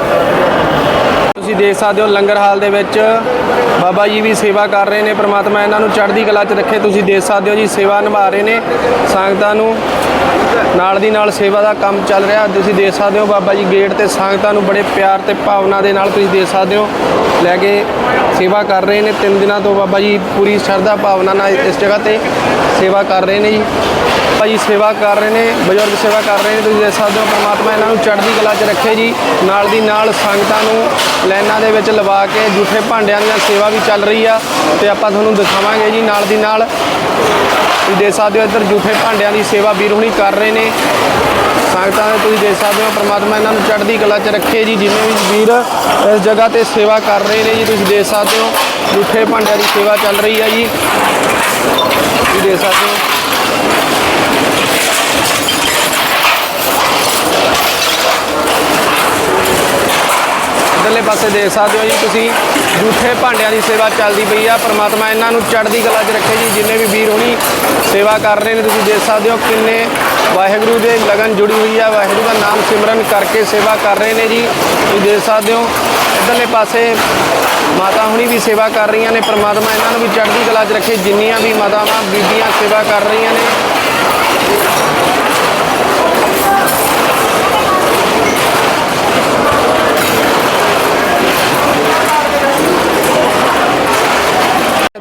S1: ਤੁਸੀਂ ਦੇਖ ਸਕਦੇ ਹੋ ਲੰਗਰ ਹਾਲ ਦੇ ਵਿੱਚ ਬਾਬਾ ਜੀ ਵੀ ਸੇਵਾ ਕਰ ਰਹੇ ਨੇ, ਪ੍ਰਮਾਤਮਾ ਇਹਨਾਂ ਨੂੰ ਚੜ੍ਹਦੀ ਕਲਾ 'ਚ ਰੱਖੇ। ਤੁਸੀਂ ਦੇਖ ਸਕਦੇ ਹੋ ਜੀ, ਸੇਵਾ ਨਿਭਾ ਰਹੇ ਨੇ ਸੰਗਤਾਂ ਨੂੰ। ਨਾਲ ਦੀ ਨਾਲ ਸੇਵਾ ਦਾ ਕੰਮ ਚੱਲ ਰਿਹਾ। ਤੁਸੀਂ ਦੇਖ ਸਕਦੇ ਹੋ ਬਾਬਾ ਜੀ ਗੇਟ ਤੇ ਸੰਗਤਾਂ ਨੂੰ ਬੜੇ ਪਿਆਰ ਤੇ ਭਾਵਨਾ ਦੇ ਨਾਲ ਤੁਸੀਂ ਦੇਖ ਸਕਦੇ ਹੋ। ਲੈ ਕੇ ਸੇਵਾ ਕਰ ਰਹੇ ਨੇ। ਤਿੰਨ ਦਿਨਾਂ ਤੋਂ ਬਾਬਾ ਜੀ ਪੂਰੀ ਸ਼ਰਧਾ ਭਾਵਨਾ ਨਾਲ ਇਸ ਜਗ੍ਹਾ ਤੇ ਸੇਵਾ ਕਰ ਰਹੇ ਨੇ ਜੀ। ਭਾਜੀ ਸੇਵਾ ਕਰ ਰਹੇ ਨੇ, ਬਜ਼ੁਰਗ ਸੇਵਾ ਕਰ ਰਹੇ ਨੇ, ਤੁਸੀਂ ਦੇਖ ਸਕਦੇ ਹੋ ਪ੍ਰਮਾਤਮਾ ਇਹਨਾਂ ਨੂੰ ਚੜ੍ਹਦੀ ਕਲਾ 'ਚ ਰੱਖੇ ਜੀ, ਨਾਲ ਦੀ ਨਾਲ ਸੰਗਤਾਂ ਨੂੰ ਲਾਈਨਾਂ ਦੇ ਵਿੱਚ ਲਵਾ ਕੇ ਜੂਠੇ ਭਾਂਡਿਆਂ ਦੀ ਸੇਵਾ ਵੀ ਚੱਲ ਰਹੀ ਆ, ਤੇ ਆਪਾਂ ਤੁਹਾਨੂੰ ਦਿਖਾਵਾਂਗੇ ਜੀ ਨਾਲ ਦੀ ਨਾਲ। ਤੁਸੀਂ ਦੇਖ ਸਕਦੇ ਹੋ ਇੱਧਰ ਜੂਠੇ ਭਾਂਡਿਆਂ ਦੀ ਸੇਵਾ ਵੀਰ ਹੁਣੀ ਕਰ ਰਹੇ ਨੇ। ਸੰਗਤਾਂ ਦੇ ਤੁਸੀਂ ਦੇਖ ਸਕਦੇ ਹੋ ਪ੍ਰਮਾਤਮਾ ਇਹਨਾਂ ਨੂੰ ਚੜ੍ਹਦੀ ਕਲਾ 'ਚ ਰੱਖੇ ਜੀ, ਜਿਵੇਂ ਵੀ ਵੀਰ ਇਸ ਜਗ੍ਹਾ ਤੇ ਸੇਵਾ ਕਰ ਰਹੇ ਨੇ ਜੀ, ਤੁਸੀਂ ਦੇਖ ਸਕਦੇ ਹੋ ਜੂਠੇ ਭਾਂਡਿਆਂ ਦੀ ਸੇਵਾ ਚੱਲ ਰਹੀ ਹੈ ਜੀ। ਤੁਸੀਂ ਦੇਖ ਸਕਦੇ ਹੋ। ਇੱਧਰਲੇ ਪਾਸੇ ਦੇਖ ਸਕਦੇ ਹੋ ਜੀ, ਤੁਸੀਂ ਜੂਠੇ ਭਾਂਡਿਆਂ ਦੀ ਸੇਵਾ ਚੱਲਦੀ ਪਈ ਆ, ਪ੍ਰਮਾਤਮਾ ਇਹਨਾਂ ਨੂੰ ਚੜ੍ਹਦੀ ਕਲਾ 'ਚ ਰੱਖੇ ਜੀ, ਜਿੰਨੇ ਵੀ ਵੀਰ ਹੋਣੀ ਸੇਵਾ ਕਰ ਰਹੇ ਨੇ, ਤੁਸੀਂ ਦੇਖ ਸਕਦੇ ਹੋ ਕਿੰਨੇ ਵਾਹਿਗੁਰੂ ਦੇ ਲਗਨ ਜੁੜੀ ਹੋਈ ਆ, ਵਾਹਿਗੁਰੂ ਦਾ ਨਾਮ ਸਿਮਰਨ ਕਰਕੇ ਸੇਵਾ ਕਰ ਰਹੇ ਨੇ ਜੀ। ਤੁਸੀਂ ਦੇਖ ਸਕਦੇ ਹੋ, ਇੱਧਰਲੇ ਪਾਸੇ ਮਾਤਾ ਹੁਣੀ ਵੀ ਸੇਵਾ ਕਰ ਰਹੀਆਂ ਨੇ, ਪ੍ਰਮਾਤਮਾ ਇਹਨਾਂ ਨੂੰ ਵੀ ਚੜ੍ਹਦੀ ਕਲਾ 'ਚ ਰੱਖੇ, ਜਿੰਨੀਆਂ ਵੀ ਮਾਤਾਵਾਂ, ਬੀਬੀਆਂ ਸੇਵਾ ਕਰ ਰਹੀਆਂ ਨੇ।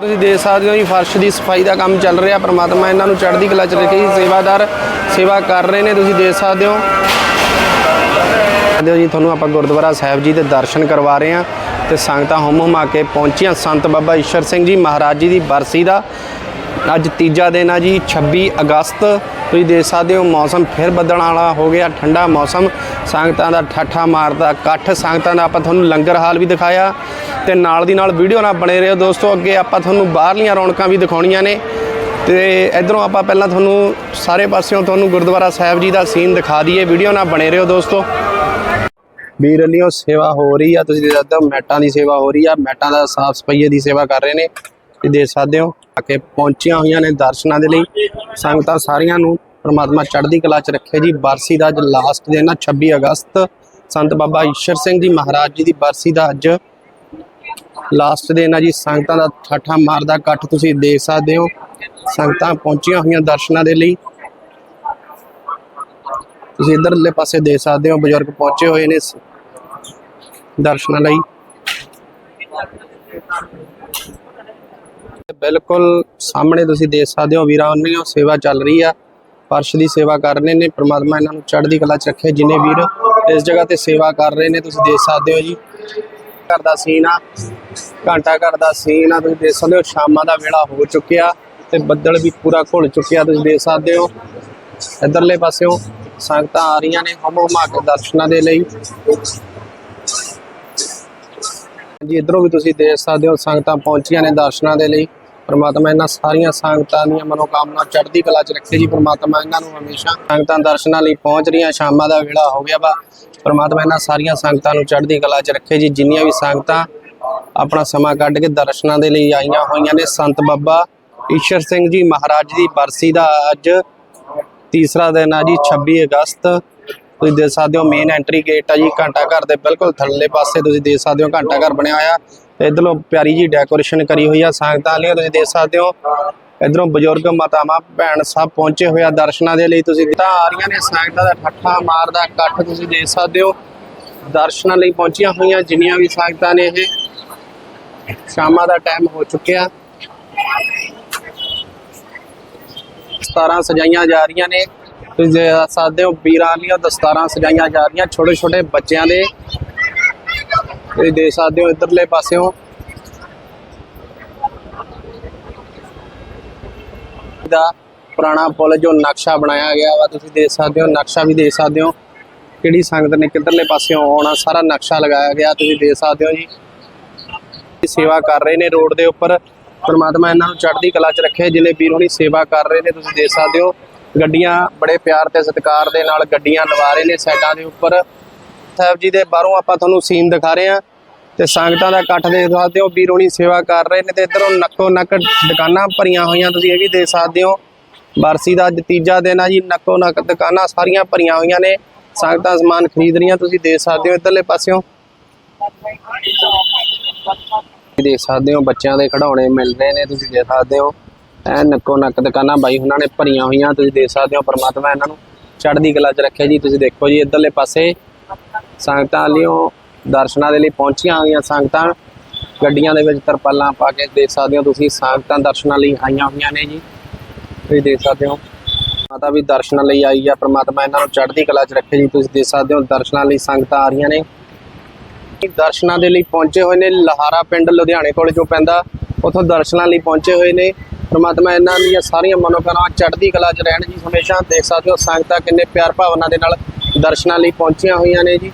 S1: ਤੁਸੀਂ ਦੇਖ ਸਕਦੇ ਹੋ ਜੀ, ਫਰਸ਼ ਦੀ ਸਫ਼ਾਈ ਦਾ ਕੰਮ ਚੱਲ ਰਿਹਾ, ਪਰਮਾਤਮਾ ਇਹਨਾਂ ਨੂੰ ਚੜ੍ਹਦੀ ਕਲਾ 'ਚ ਰੱਖੇ ਜੀ, ਸੇਵਾਦਾਰ ਸੇਵਾ ਕਰ ਰਹੇ ਨੇ, ਤੁਸੀਂ ਦੇਖ ਸਕਦੇ ਹੋ। ਦਿਓ ਜੀ, ਤੁਹਾਨੂੰ ਆਪਾਂ ਗੁਰਦੁਆਰਾ ਸਾਹਿਬ ਜੀ ਦੇ ਦਰਸ਼ਨ ਕਰਵਾ ਰਹੇ ਹਾਂ ਤੇ ਸੰਗਤਾਂ ਹੁਮ ਹੁਮਾ ਕੇ ਪਹੁੰਚੀਆਂ। ਸੰਤ ਬਾਬਾ ਈਸ਼ਰ ਸਿੰਘ ਜੀ ਮਹਾਰਾਜ ਜੀ ਦੀ ਬਰਸੀ ਦਾ ਅੱਜ ਤੀਜਾ ਦਿਨ ਆ ਜੀ 26 ਅਗਸਤ। ਤੁਸੀਂ ਦੇਖ ਸਕਦੇ ਹੋ, ਮੌਸਮ ਫਿਰ ਬਦਲਣ ਵਾਲਾ ਹੋ ਗਿਆ, ਠੰਡਾ ਮੌਸਮ। ਸੰਗਤਾਂ ਦਾ ਠੱਠਾ ਮਾਰਦਾ ਇਕੱਠ, ਸੰਗਤਾਂ ਦਾ ਆਪਾਂ ਤੁਹਾਨੂੰ ਲੰਗਰ ਹਾਲ ਵੀ ਦਿਖਾਇਆ। ਤੇ ਨਾਲ ਦੀ ਨਾਲ ਵੀਡੀਓ ਨਾਲ ਬਣੇ ਰਹੋ ਦੋਸਤੋ। ਅੱਗੇ ਆਪਾਂ ਤੁਹਾਨੂੰ ਬਾਹਰਲੀਆਂ ਰੌਣਕਾਂ ਵੀ ਦਿਖਾਉਣੀਆਂ ਨੇ। ਤੇ ਇਧਰੋਂ ਆਪਾਂ ਪਹਿਲਾਂ ਤੁਹਾਨੂੰ ਸਾਰੇ ਪਾਸਿਓਂ ਤੁਹਾਨੂੰ ਗੁਰਦੁਆਰਾ ਸਾਹਿਬ ਜੀ ਦਾ ਸੀਨ ਦਿਖਾ ਦਈਏ। ਵੀਡੀਓ ਨਾਲ ਬਣੇ ਰਹੋ ਦੋਸਤੋ। ਵੀਰ ਅਲੀਓ, ਸੇਵਾ ਹੋ ਰਹੀ ਆ। ਤੁਸੀਂ ਦੇਖ ਸਕਦੇ ਹੋ, ਮੈਟਾਂ ਦੀ ਸੇਵਾ ਹੋ ਰਹੀ ਆ। ਮੈਟਾਂ ਦਾ ਸਾਫ਼ ਸਫ਼ਾਈ ਦੀ ਸੇਵਾ ਕਰ ਰਹੇ ਨੇ। ਤੁਸੀਂ ਦੇਖ ਸਕਦੇ ਹੋ, ਆ ਕੇ ਪਹੁੰਚੀਆਂ ਹੋਈਆਂ ਨੇ ਦਰਸ਼ਨਾਂ ਦੇ ਲਈ। ਸੰਗਤਾਂ ਸਾਰੀਆਂ ਨੂੰ ਪਰਮਾਤਮਾ ਚੜ੍ਹਦੀ ਕਲਾ 'ਚ ਰੱਖੇ ਜੀ। ਬਰਸੀ ਦਾ ਅੱਜ ਲਾਸਟ ਦਿਨ ਆ 26 ਅਗਸਤ। ਸੰਤ ਬਾਬਾ ਈਸ਼ਰ ਸਿੰਘ ਜੀ ਮਹਾਰਾਜ ਜੀ ਦੀ ਬਰਸੀ ਦਾ ਅੱਜ ਲਾਸਟ ਦਿਨ ਆ ਜੀ, ਸੰਗਤਾਂ ਦਾ ਠਾਠਾ ਮਾਰਦਾ ਇਕੱਠ ਤੁਸੀਂ ਦੇਖ ਸਕਦੇ ਹੋ। ਸੰਗਤਾਂ ਪਹੁੰਚੀਆਂ ਹੋਈਆਂ ਦਰਸ਼ਨਾਂ ਦੇ ਲਈ। ਤੁਸੀਂ ਇਧਰਲੇ ਪਾਸੇ ਦੇਖ ਸਕਦੇ ਹੋ, ਬਜ਼ੁਰਗ ਪਹੁੰਚੇ ਹੋਏ ਨੇ ਦਰਸ਼ਨਾਂ ਲਈ। ਬਿਲਕੁਲ ਸਾਹਮਣੇ ਤੁਸੀਂ ਦੇਖ ਸਕਦੇ ਹੋ, ਵੀਰਾਂ ਉਹਨਾਂ ਸੇਵਾ ਚੱਲ ਰਹੀ ਆ। ਪਰਸ਼ ਦੀ ਸੇਵਾ ਕਰ ਰਹੇ ਨੇ, ਪ੍ਰਮਾਤਮਾ ਇਹਨਾਂ ਨੂੰ ਚੜ੍ਹਦੀ ਕਲਾ ਚ ਰੱਖੇ। ਜਿਨੇ ਵੀਰ ਇਸ ਜਗ੍ਹਾ ਤੇ ਸੇਵਾ ਕਰ ਰਹੇ ਨੇ, ਤੁਸੀਂ ਦੇਖ ਸਕਦੇ ਹੋ ਜੀ। ਘਰ ਦਾ ਸੀਨ ਆ, ਘੰਟਾ ਘਰ ਦਾ ਸੀਨ ਆ, ਤੁਸੀਂ ਦੇਖ ਸਕਦੇ ਹੋ ਸ਼ਾਮਾਂ ਦਾ ਵੇਲਾ ਹੋ ਚੁੱਕਿਆ ਤੇ ਬੱਦਲ ਵੀ ਪੂਰਾ ਘੁਲ ਚੁੱਕਿਆ, ਤੁਸੀਂ ਦੇਖ ਸਕਦੇ ਹੋ। ਇਧਰਲੇ ਪਾਸਿਓਂ ਸੰਗਤਾਂ ਆ ਰਹੀਆਂ ਨੇ ਹਮ ਹਮਾ ਕੇ ਦਰਸ਼ਨਾਂ ਦੇ ਲਈ। ਜੀ ਇਧਰੋਂ ਵੀ ਤੁਸੀਂ ਦੇਖ ਸਕਦੇ ਹੋ ਸੰਗਤਾਂ ਪਹੁੰਚੀਆਂ ਨੇ ਦਰਸ਼ਨਾਂ ਦੇ ਲਈ। ਪ੍ਰਮਾਤਮਾ ਇਹਨਾਂ ਸਾਰੀਆਂ ਸੰਗਤਾਂ ਦੀਆਂ ਮਨੋਕਾਮਨਾ ਚੜ੍ਹਦੀ ਕਲਾ ਚ ਰੱਖੇ ਜੀ। ਪ੍ਰਮਾਤਮਾ ਇਹਨਾਂ ਨੂੰ ਹਮੇਸ਼ਾ ਸੰਗਤਾਂ ਦਰਸ਼ਨਾਂ ਲਈ ਪਹੁੰਚ ਰਹੀਆਂ, ਸ਼ਾਮਾਂ ਦਾ ਵੇਲਾ ਹੋ ਗਿਆ ਵਾ। ਪਰਮਾਤਮਾ ਇਹਨਾਂ ਸਾਰੀਆਂ ਸੰਗਤਾਂ ਨੂੰ ਚੜ੍ਹਦੀ ਕਲਾ ਚ ਰੱਖੇ ਜੀ, ਜਿੰਨੀਆਂ ਵੀ ਸੰਗਤਾਂ ਆਪਣਾ ਸਮਾਂ ਕੱਢ ਕੇ ਦਰਸ਼ਨਾਂ ਦੇ ਲਈ ਆਈਆਂ ਹੋਈਆਂ ਨੇ, ਸੰਤ ਬਾਬਾ ਈਸ਼ਰ ਸਿੰਘ ਜੀ ਮਹਾਰਾਜ ਦੀ ਬਰਸੀ ਦਾ ਅੱਜ ਤੀਸਰਾ ਦਿਨ ਆ ਜੀ 26 ਅਗਸਤ। ਤੁਸੀਂ ਦੇਖ ਸਕਦੇ ਹੋ ਮੇਨ ਐਂਟਰੀ ਗੇਟ ਆ ਜੀ, ਘੰਟਾ ਘਰ ਦੇ ਬਿਲਕੁਲ ਥੱਲੇ ਪਾਸੇ ਤੁਸੀਂ ਦੇਖ ਸਕਦੇ ਹੋ ਘੰਟਾ ਘਰ ਬਣਿਆ ਹੋਇਆ। ਤੇ ਇਧਰੋਂ ਪਿਆਰੀ ਜੀ ਡੈਕੋਰੇਸ਼ਨ ਕਰੀ ਹੋਈ ਆ, ਸੰਗਤਾਂ ਲਈ ਤੁਸੀਂ ਦੇਖ ਸਕਦੇ ਹੋ ਇਧਰੋਂ ਬਜ਼ੁਰਗ ਮਾਤਾਵਾਂ, ਭੈਣ ਸਭ ਪਹੁੰਚੇ ਹੋਏ ਆ ਦਰਸ਼ਨਾਂ ਦੇ ਲਈ। ਤੁਸੀਂ ਤਾਂ ਆ ਰਹੀਆਂ ਨੇ ਸੰਗਤਾਂ ਦਾ ਠੱਠਾ ਮਾਰਦਾ ਇਕੱਠ ਤੁਸੀਂ ਦੇਖ ਸਕਦੇ ਹੋ। ਦਰਸ਼ਨਾਂ ਲਈ ਪਹੁੰਚੀਆਂ ਹੋਈਆਂ ਜਿੰਨੀਆਂ ਵੀ ਸੰਗਤਾਂ ਨੇ ਇਹ। ਸ਼ਾਮਾਂ ਦਾ ਟਾਈਮ ਹੋ ਚੁੱਕਿਆ। ਦਸਤਾਰਾਂ ਸਜਾਈਆਂ ਜਾ ਰਹੀਆਂ ਨੇ। ਤੁਸੀਂ ਦੇਖ ਸਕਦੇ ਹੋ, ਵੀਰਾਂ ਦੀਆਂ ਦਸਤਾਰਾਂ ਸਜਾਈਆਂ ਜਾ ਰਹੀਆਂ ਛੋਟੇ ਛੋਟੇ ਬੱਚਿਆਂ ਦੇ। ਤੁਸੀਂ ਦੇਖ ਸਕਦੇ ਹੋ, ਇਧਰਲੇ ਪਾਸਿਓਂ ਦਾ ਪੁਰਾਣਾ ਪੁਲ ਜੋ ਨਕਸ਼ਾ ਬਣਾਇਆ ਗਿਆ ਵਾ, ਤੁਸੀਂ ਦੇਖ ਸਕਦੇ ਹੋ, ਨਕਸ਼ਾ ਵੀ ਦੇਖ ਸਕਦੇ ਹੋ। ਕਿਹੜੀ ਸੰਗਤ ਨੇ ਕਿੱਧਰਲੇ ਪਾਸਿਓਂ ਆਉਣਾ, ਸਾਰਾ ਨਕਸ਼ਾ ਲਗਾਇਆ ਗਿਆ, ਤੁਸੀਂ ਦੇਖ ਸਕਦੇ ਹੋ ਜੀ। ਸੇਵਾ ਕਰ ਰਹੇ ਨੇ ਰੋਡ ਦੇ ਉੱਪਰ। ਪਰਮਾਤਮਾ ਇਹਨਾਂ ਨੂੰ ਚੜ੍ਹਦੀ ਕਲਾ 'ਚ ਰੱਖੇ ਜਿਨੇ ਵੀਰ ਹੋਣੀ ਸੇਵਾ ਕਰ ਰਹੇ ਨੇ, ਤੁਸੀਂ ਦੇਖ ਸਕਦੇ ਹੋ। ਗੱਡੀਆਂ ਬੜੇ ਪਿਆਰ ਤੇ ਸਤਿਕਾਰ ਦੇ ਨਾਲ ਗੱਡੀਆਂ ਲਵਾ ਰਹੇ ਨੇ ਸਾਈਡਾਂ ਦੇ ਉੱਪਰ। ਸਾਹਿਬ ਜੀ ਦੇ ਬਾਹਰੋਂ ਆਪਾਂ ਤੁਹਾਨੂੰ ਸੀਨ ਦਿਖਾ ਰਹੇ ਹਾਂ। ਤੇ ਸੰਗਤਾਂ ਦਾ ਇਕੱਠ ਦੇਖ ਸਕਦੇ ਹੋ ਵੀਰੋਣੀ ਸੇਵਾ ਕਰ ਰਹੇ ਨੇ ਤੇ ਇਧਰੋਂ ਨੱਕੋ ਨੱਕ ਦੁਕਾਨਾਂ ਭਰੀਆਂ ਹੋਈਆਂ ਤੁਸੀਂ ਇਹ ਵੀ ਦੇਖ ਸਕਦੇ ਹੋ। ਬਰਸੀ ਦਾ ਅੱਜ ਤੀਜਾ ਦਿਨ ਆ ਜੀ, ਨੱਕੋ ਨੱਕ ਦੁਕਾਨਾਂ ਸਾਰੀਆਂ ਭਰੀਆਂ ਹੋਈਆਂ ਨੇ। ਸੰਗਤਾਂ ਸਮਾਨ ਖਰੀਦ ਰਹੀਆਂ, ਤੁਸੀਂ ਦੇਖ ਸਕਦੇ ਹੋ ਇਧਰਲੇ ਪਾਸਿਓਂ। ਦੇਖ ਸਕਦੇ ਹੋ, ਬੱਚਿਆਂ ਦੇ ਖਿਡੌਣੇ ਮਿਲ ਰਹੇ ਨੇ, ਤੁਸੀਂ ਦੇਖ ਸਕਦੇ ਹੋ। ਐ ਨੱਕੋ ਨੱਕ ਦੁਕਾਨਾਂ ਬਾਈ ਉਹਨਾਂ ਨੇ ਭਰੀਆਂ ਹੋਈਆਂ, ਤੁਸੀਂ ਦੇਖ ਸਕਦੇ ਹੋ ਪਰਮਾਤਮਾ ਇਹਨਾਂ ਨੂੰ ਚੜ੍ਹਦੀ ਕਲਾ 'ਚ ਰੱਖਿਆ ਜੀ। ਤੁਸੀਂ ਦੇਖੋ ਜੀ ਇਧਰਲੇ ਪਾਸੇ, ਸੰਗਤਾਂ ਲਿਓ ਦਰਸ਼ਨਾਂ ਦੇ ਲਈ ਪਹੁੰਚੀਆਂ ਹੋਈਆਂ ਸੰਗਤਾਂ। ਗੱਡੀਆਂ ਦੇ ਵਿੱਚ ਤਰਪਾਲਾਂ ਪਾ ਕੇ ਦੇਖ ਸਕਦੇ ਹੋ ਤੁਸੀਂ, ਸੰਗਤਾਂ ਦਰਸ਼ਨਾਂ ਲਈ ਆਈਆਂ ਹੋਈਆਂ ਨੇ ਜੀ। ਤੁਸੀਂ ਦੇਖ ਸਕਦੇ ਹੋ। ਮਾਤਾ ਵੀ ਦਰਸ਼ਨਾਂ ਲਈ ਆਈ ਆ, ਪ੍ਰਮਾਤਮਾ ਇਹਨਾਂ ਨੂੰ ਚੜ੍ਹਦੀ ਕਲਾ 'ਚ ਰੱਖੇ ਜੀ। ਤੁਸੀਂ ਦੇਖ ਸਕਦੇ ਹੋ ਦਰਸ਼ਨਾਂ ਲਈ ਸੰਗਤਾਂ ਆ ਰਹੀਆਂ ਨੇ। ਦਰਸ਼ਨਾਂ ਦੇ ਲਈ ਪਹੁੰਚੇ ਹੋਏ ਨੇ ਲਹਾਰਾ ਪਿੰਡ ਲੁਧਿਆਣੇ ਕੋਲ ਜੋ ਪੈਂਦਾ, ਉਥੋਂ ਦਰਸ਼ਨਾਂ ਲਈ ਪਹੁੰਚੇ ਹੋਏ ਨੇ। ਪਰਮਾਤਮਾ ਇਹਨਾਂ ਦੀਆਂ ਸਾਰੀਆਂ ਮਨੋਕਾਮਨਾਵਾਂ ਚੜ੍ਹਦੀ ਕਲਾ 'ਚ ਰਹਿਣ ਜੀ ਹਮੇਸ਼ਾ। ਦੇਖ ਸਕਦੇ ਹੋ ਸੰਗਤਾਂ ਕਿੰਨੇ ਪਿਆਰ ਭਾਵਨਾ ਦੇ ਨਾਲ ਦਰਸ਼ਨਾਂ ਲਈ ਪਹੁੰਚੀਆਂ ਹੋਈਆਂ ਨੇ ਜੀ।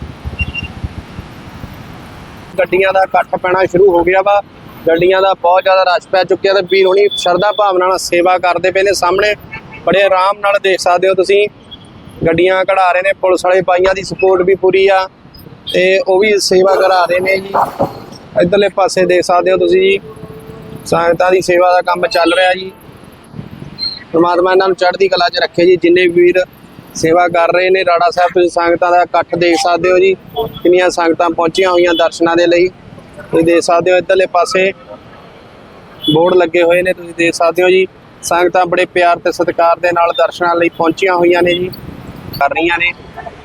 S1: ਗੱਡੀਆਂ ਦਾ ਇਕੱਠ ਪੈਣਾ ਸ਼ੁਰੂ ਹੋ ਗਿਆ ਵਾ। ਗੱਡੀਆਂ ਦਾ ਬਹੁਤ ਜ਼ਿਆਦਾ ਰਸ਼ ਪੈ ਚੁੱਕਿਆ ਤੇ ਵੀਰ ਹੁਣੀ ਸ਼ਰਧਾ ਭਾਵਨਾ ਨਾਲ ਸੇਵਾ ਕਰਦੇ ਪਏ ਨੇ ਸਾਹਮਣੇ। ਬੜੇ ਆਰਾਮ ਨਾਲ ਦੇਖ ਸਕਦੇ ਹੋ ਤੁਸੀਂ। ਗੱਡੀਆਂ ਕਢਾ ਰਹੇ ਨੇ, ਪੁਲਿਸ ਵਾਲੇ ਬਾਈਆਂ ਦੀ ਸਪੋਰਟ ਵੀ ਪੂਰੀ ਆ। ਤੇ ਉਹ ਵੀ ਸੇਵਾ ਕਰਾ ਰਹੇ ਨੇ ਜੀ। ਇਧਰਲੇ ਪਾਸੇ ਦੇਖ ਸਕਦੇ ਹੋ ਤੁਸੀਂ ਜੀ। ਸੰਗਤਾਂ ਦੀ ਸੇਵਾ ਦਾ ਕੰਮ ਚੱਲ ਰਿਹਾ ਜੀ। ਪਰਮਾਤਮਾ ਇਹਨਾਂ ਨੂੰ ਚੜ੍ਹਦੀ ਕਲਾ 'ਚ ਰੱਖੇ ਜੀ। ਜਿੰਨੇ ਵੀਰ ਸੇਵਾ ਕਰ ਰਹੇ ਨੇ ਰਾੜਾ ਸਾਹਿਬ, ਤੁਸੀਂ ਸੰਗਤਾਂ ਦਾ ਇਕੱਠ ਦੇਖ ਸਕਦੇ ਹੋ ਜੀ, ਕਿੰਨੀਆਂ ਸੰਗਤਾਂ ਪਹੁੰਚੀਆਂ ਹੋਈਆਂ ਦਰਸ਼ਨਾਂ ਦੇ ਲਈ। ਤੁਸੀਂ ਦੇਖ ਸਕਦੇ ਹੋ ਇਧਰਲੇ ਪਾਸੇ ਬੋਰਡ ਲੱਗੇ ਹੋਏ ਨੇ, ਤੁਸੀਂ ਦੇਖ ਸਕਦੇ ਹੋ ਜੀ, ਸੰਗਤਾਂ ਬੜੇ ਪਿਆਰ ਤੇ ਸਤਿਕਾਰ ਦੇ ਨਾਲ ਦਰਸ਼ਨਾਂ ਲਈ ਪਹੁੰਚੀਆਂ ਹੋਈਆਂ ਨੇ ਜੀ, ਕਰ ਰਹੀਆਂ ਨੇ।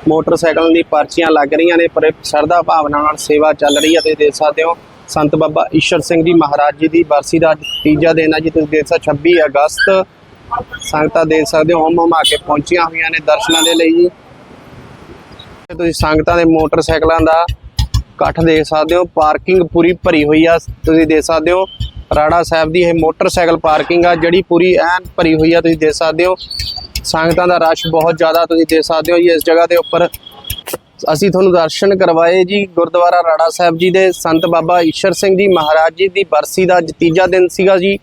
S1: ਮੋਟਰਸਾਈਕਲ ਦੀ ਪਰਚੀਆਂ ਲੱਗ ਰਹੀਆਂ ਨੇ ਪਰ ਸ਼ਰਧਾ ਭਾਵਨਾ ਨਾਲ ਸੇਵਾ ਚੱਲ ਰਹੀ ਹੈ, ਤੁਸੀਂ ਦੇਖ ਸਕਦੇ ਹੋ। ਸੰਤ ਬਾਬਾ ਈਸ਼ਰ ਸਿੰਘ ਜੀ ਮਹਾਰਾਜ ਜੀ ਦੀ ਬਰਸੀ ਦਾ ਤੀਜਾ ਦਿਨ ਹੈ ਜੀ, ਤੁਸੀਂ ਦੇਖ ਸਕਦੇ ਹੋ 26 ਅਗਸਤ ਸੰਗਤਾਂ ਦੇਖ ਸਕਦੇ ਹੋ ਹਮ ਹਮਾ ਕੇ ਪਹੁੰਚੀਆਂ ਹੋਈਆਂ ਨੇ ਦਰਸ਼ਨਾਂ ਦੇ ਲਈ ਜੀ। ਤੁਸੀਂ ਸੰਗਤਾਂ ਦੇ ਮੋਟਰਸਾਈਕਲਾਂ ਦਾ ਇਕੱਠ ਦੇਖ ਸਕਦੇ ਹੋ, ਪਾਰਕਿੰਗ ਪੂਰੀ ਭਰੀ ਹੋਈ ਆ, ਤੁਸੀਂ ਦੇਖ ਸਕਦੇ ਹੋ, ਰਾੜਾ ਸਾਹਿਬ ਦੀ ਇਹ ਮੋਟਰਸਾਈਕਲ ਪਾਰਕਿੰਗ ਆ, ਜਿਹੜੀ ਪੂਰੀ ਐਨ ਭਰੀ ਹੋਈ ਆ, ਤੁਸੀਂ ਦੇਖ ਸਕਦੇ ਹੋ। ਸੰਗਤਾਂ ਦਾ ਰਸ਼ ਬਹੁਤ ਜ਼ਿਆਦਾ, ਤੁਸੀਂ ਦੇਖ ਸਕਦੇ ਹੋ ਜੀ, ਇਸ ਜਗ੍ਹਾ ਦੇ ਉੱਪਰ ਅਸੀਂ ਤੁਹਾਨੂੰ ਦਰਸ਼ਨ ਕਰਵਾਏ ਜੀ, ਗੁਰਦੁਆਰਾ ਰਾੜਾ ਸਾਹਿਬ ਜੀ ਦੇ ਸੰਤ ਬਾਬਾ ਈਸ਼ਰ ਸਿੰਘ ਜੀ ਮਹਾਰਾਜ ਜੀ ਦੀ ਬਰਸੀ ਦਾ ਤੀਜਾ ਦਿਨ ਸੀਗਾ ਜੀ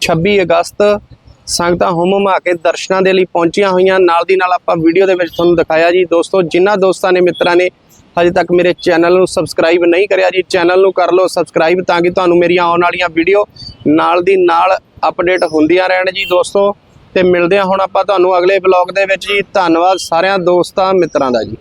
S1: 26 ਅਗਸਤ ਸੰਗਤਾਂ ਹੁਮ ਹੁਮਾ ਕੇ ਦਰਸ਼ਨਾਂ ਦੇ ਲਈ ਪਹੁੰਚੀਆਂ ਹੋਈਆਂ। ਨਾਲ ਦੀ ਨਾਲ ਆਪਾਂ ਵੀਡੀਓ ਦੇ ਵਿੱਚ ਤੁਹਾਨੂੰ ਦਿਖਾਇਆ ਜੀ। ਦੋਸਤੋ, ਜਿਨ੍ਹਾਂ ਦੋਸਤਾਂ ਨੇ, ਮਿੱਤਰਾਂ ਨੇ ਹਜੇ ਤੱਕ ਮੇਰੇ ਚੈਨਲ ਨੂੰ ਸਬਸਕ੍ਰਾਈਬ ਨਹੀਂ ਕਰਿਆ ਜੀ, ਚੈਨਲ ਨੂੰ ਕਰ ਲਓ ਸਬਸਕ੍ਰਾਈਬ ਤਾਂ ਕਿ ਤੁਹਾਨੂੰ ਮੇਰੀਆਂ ਆਉਣ ਵਾਲੀਆਂ ਵੀਡੀਓ ਨਾਲ ਦੀ ਨਾਲ ਅਪਡੇਟ ਹੁੰਦੀਆਂ ਰਹਿਣ ਜੀ ਦੋਸਤੋ। ਤੇ ਮਿਲਦੇ ਹਾਂ ਹੁਣ ਆਪਾਂ ਤੁਹਾਨੂੰ ਅਗਲੇ ਬਲੌਗ ਦੇ ਵਿੱਚ ਜੀ। ਧੰਨਵਾਦ ਸਾਰਿਆਂ ਦੋਸਤਾਂ, ਮਿੱਤਰਾਂ ਦਾ ਜੀ।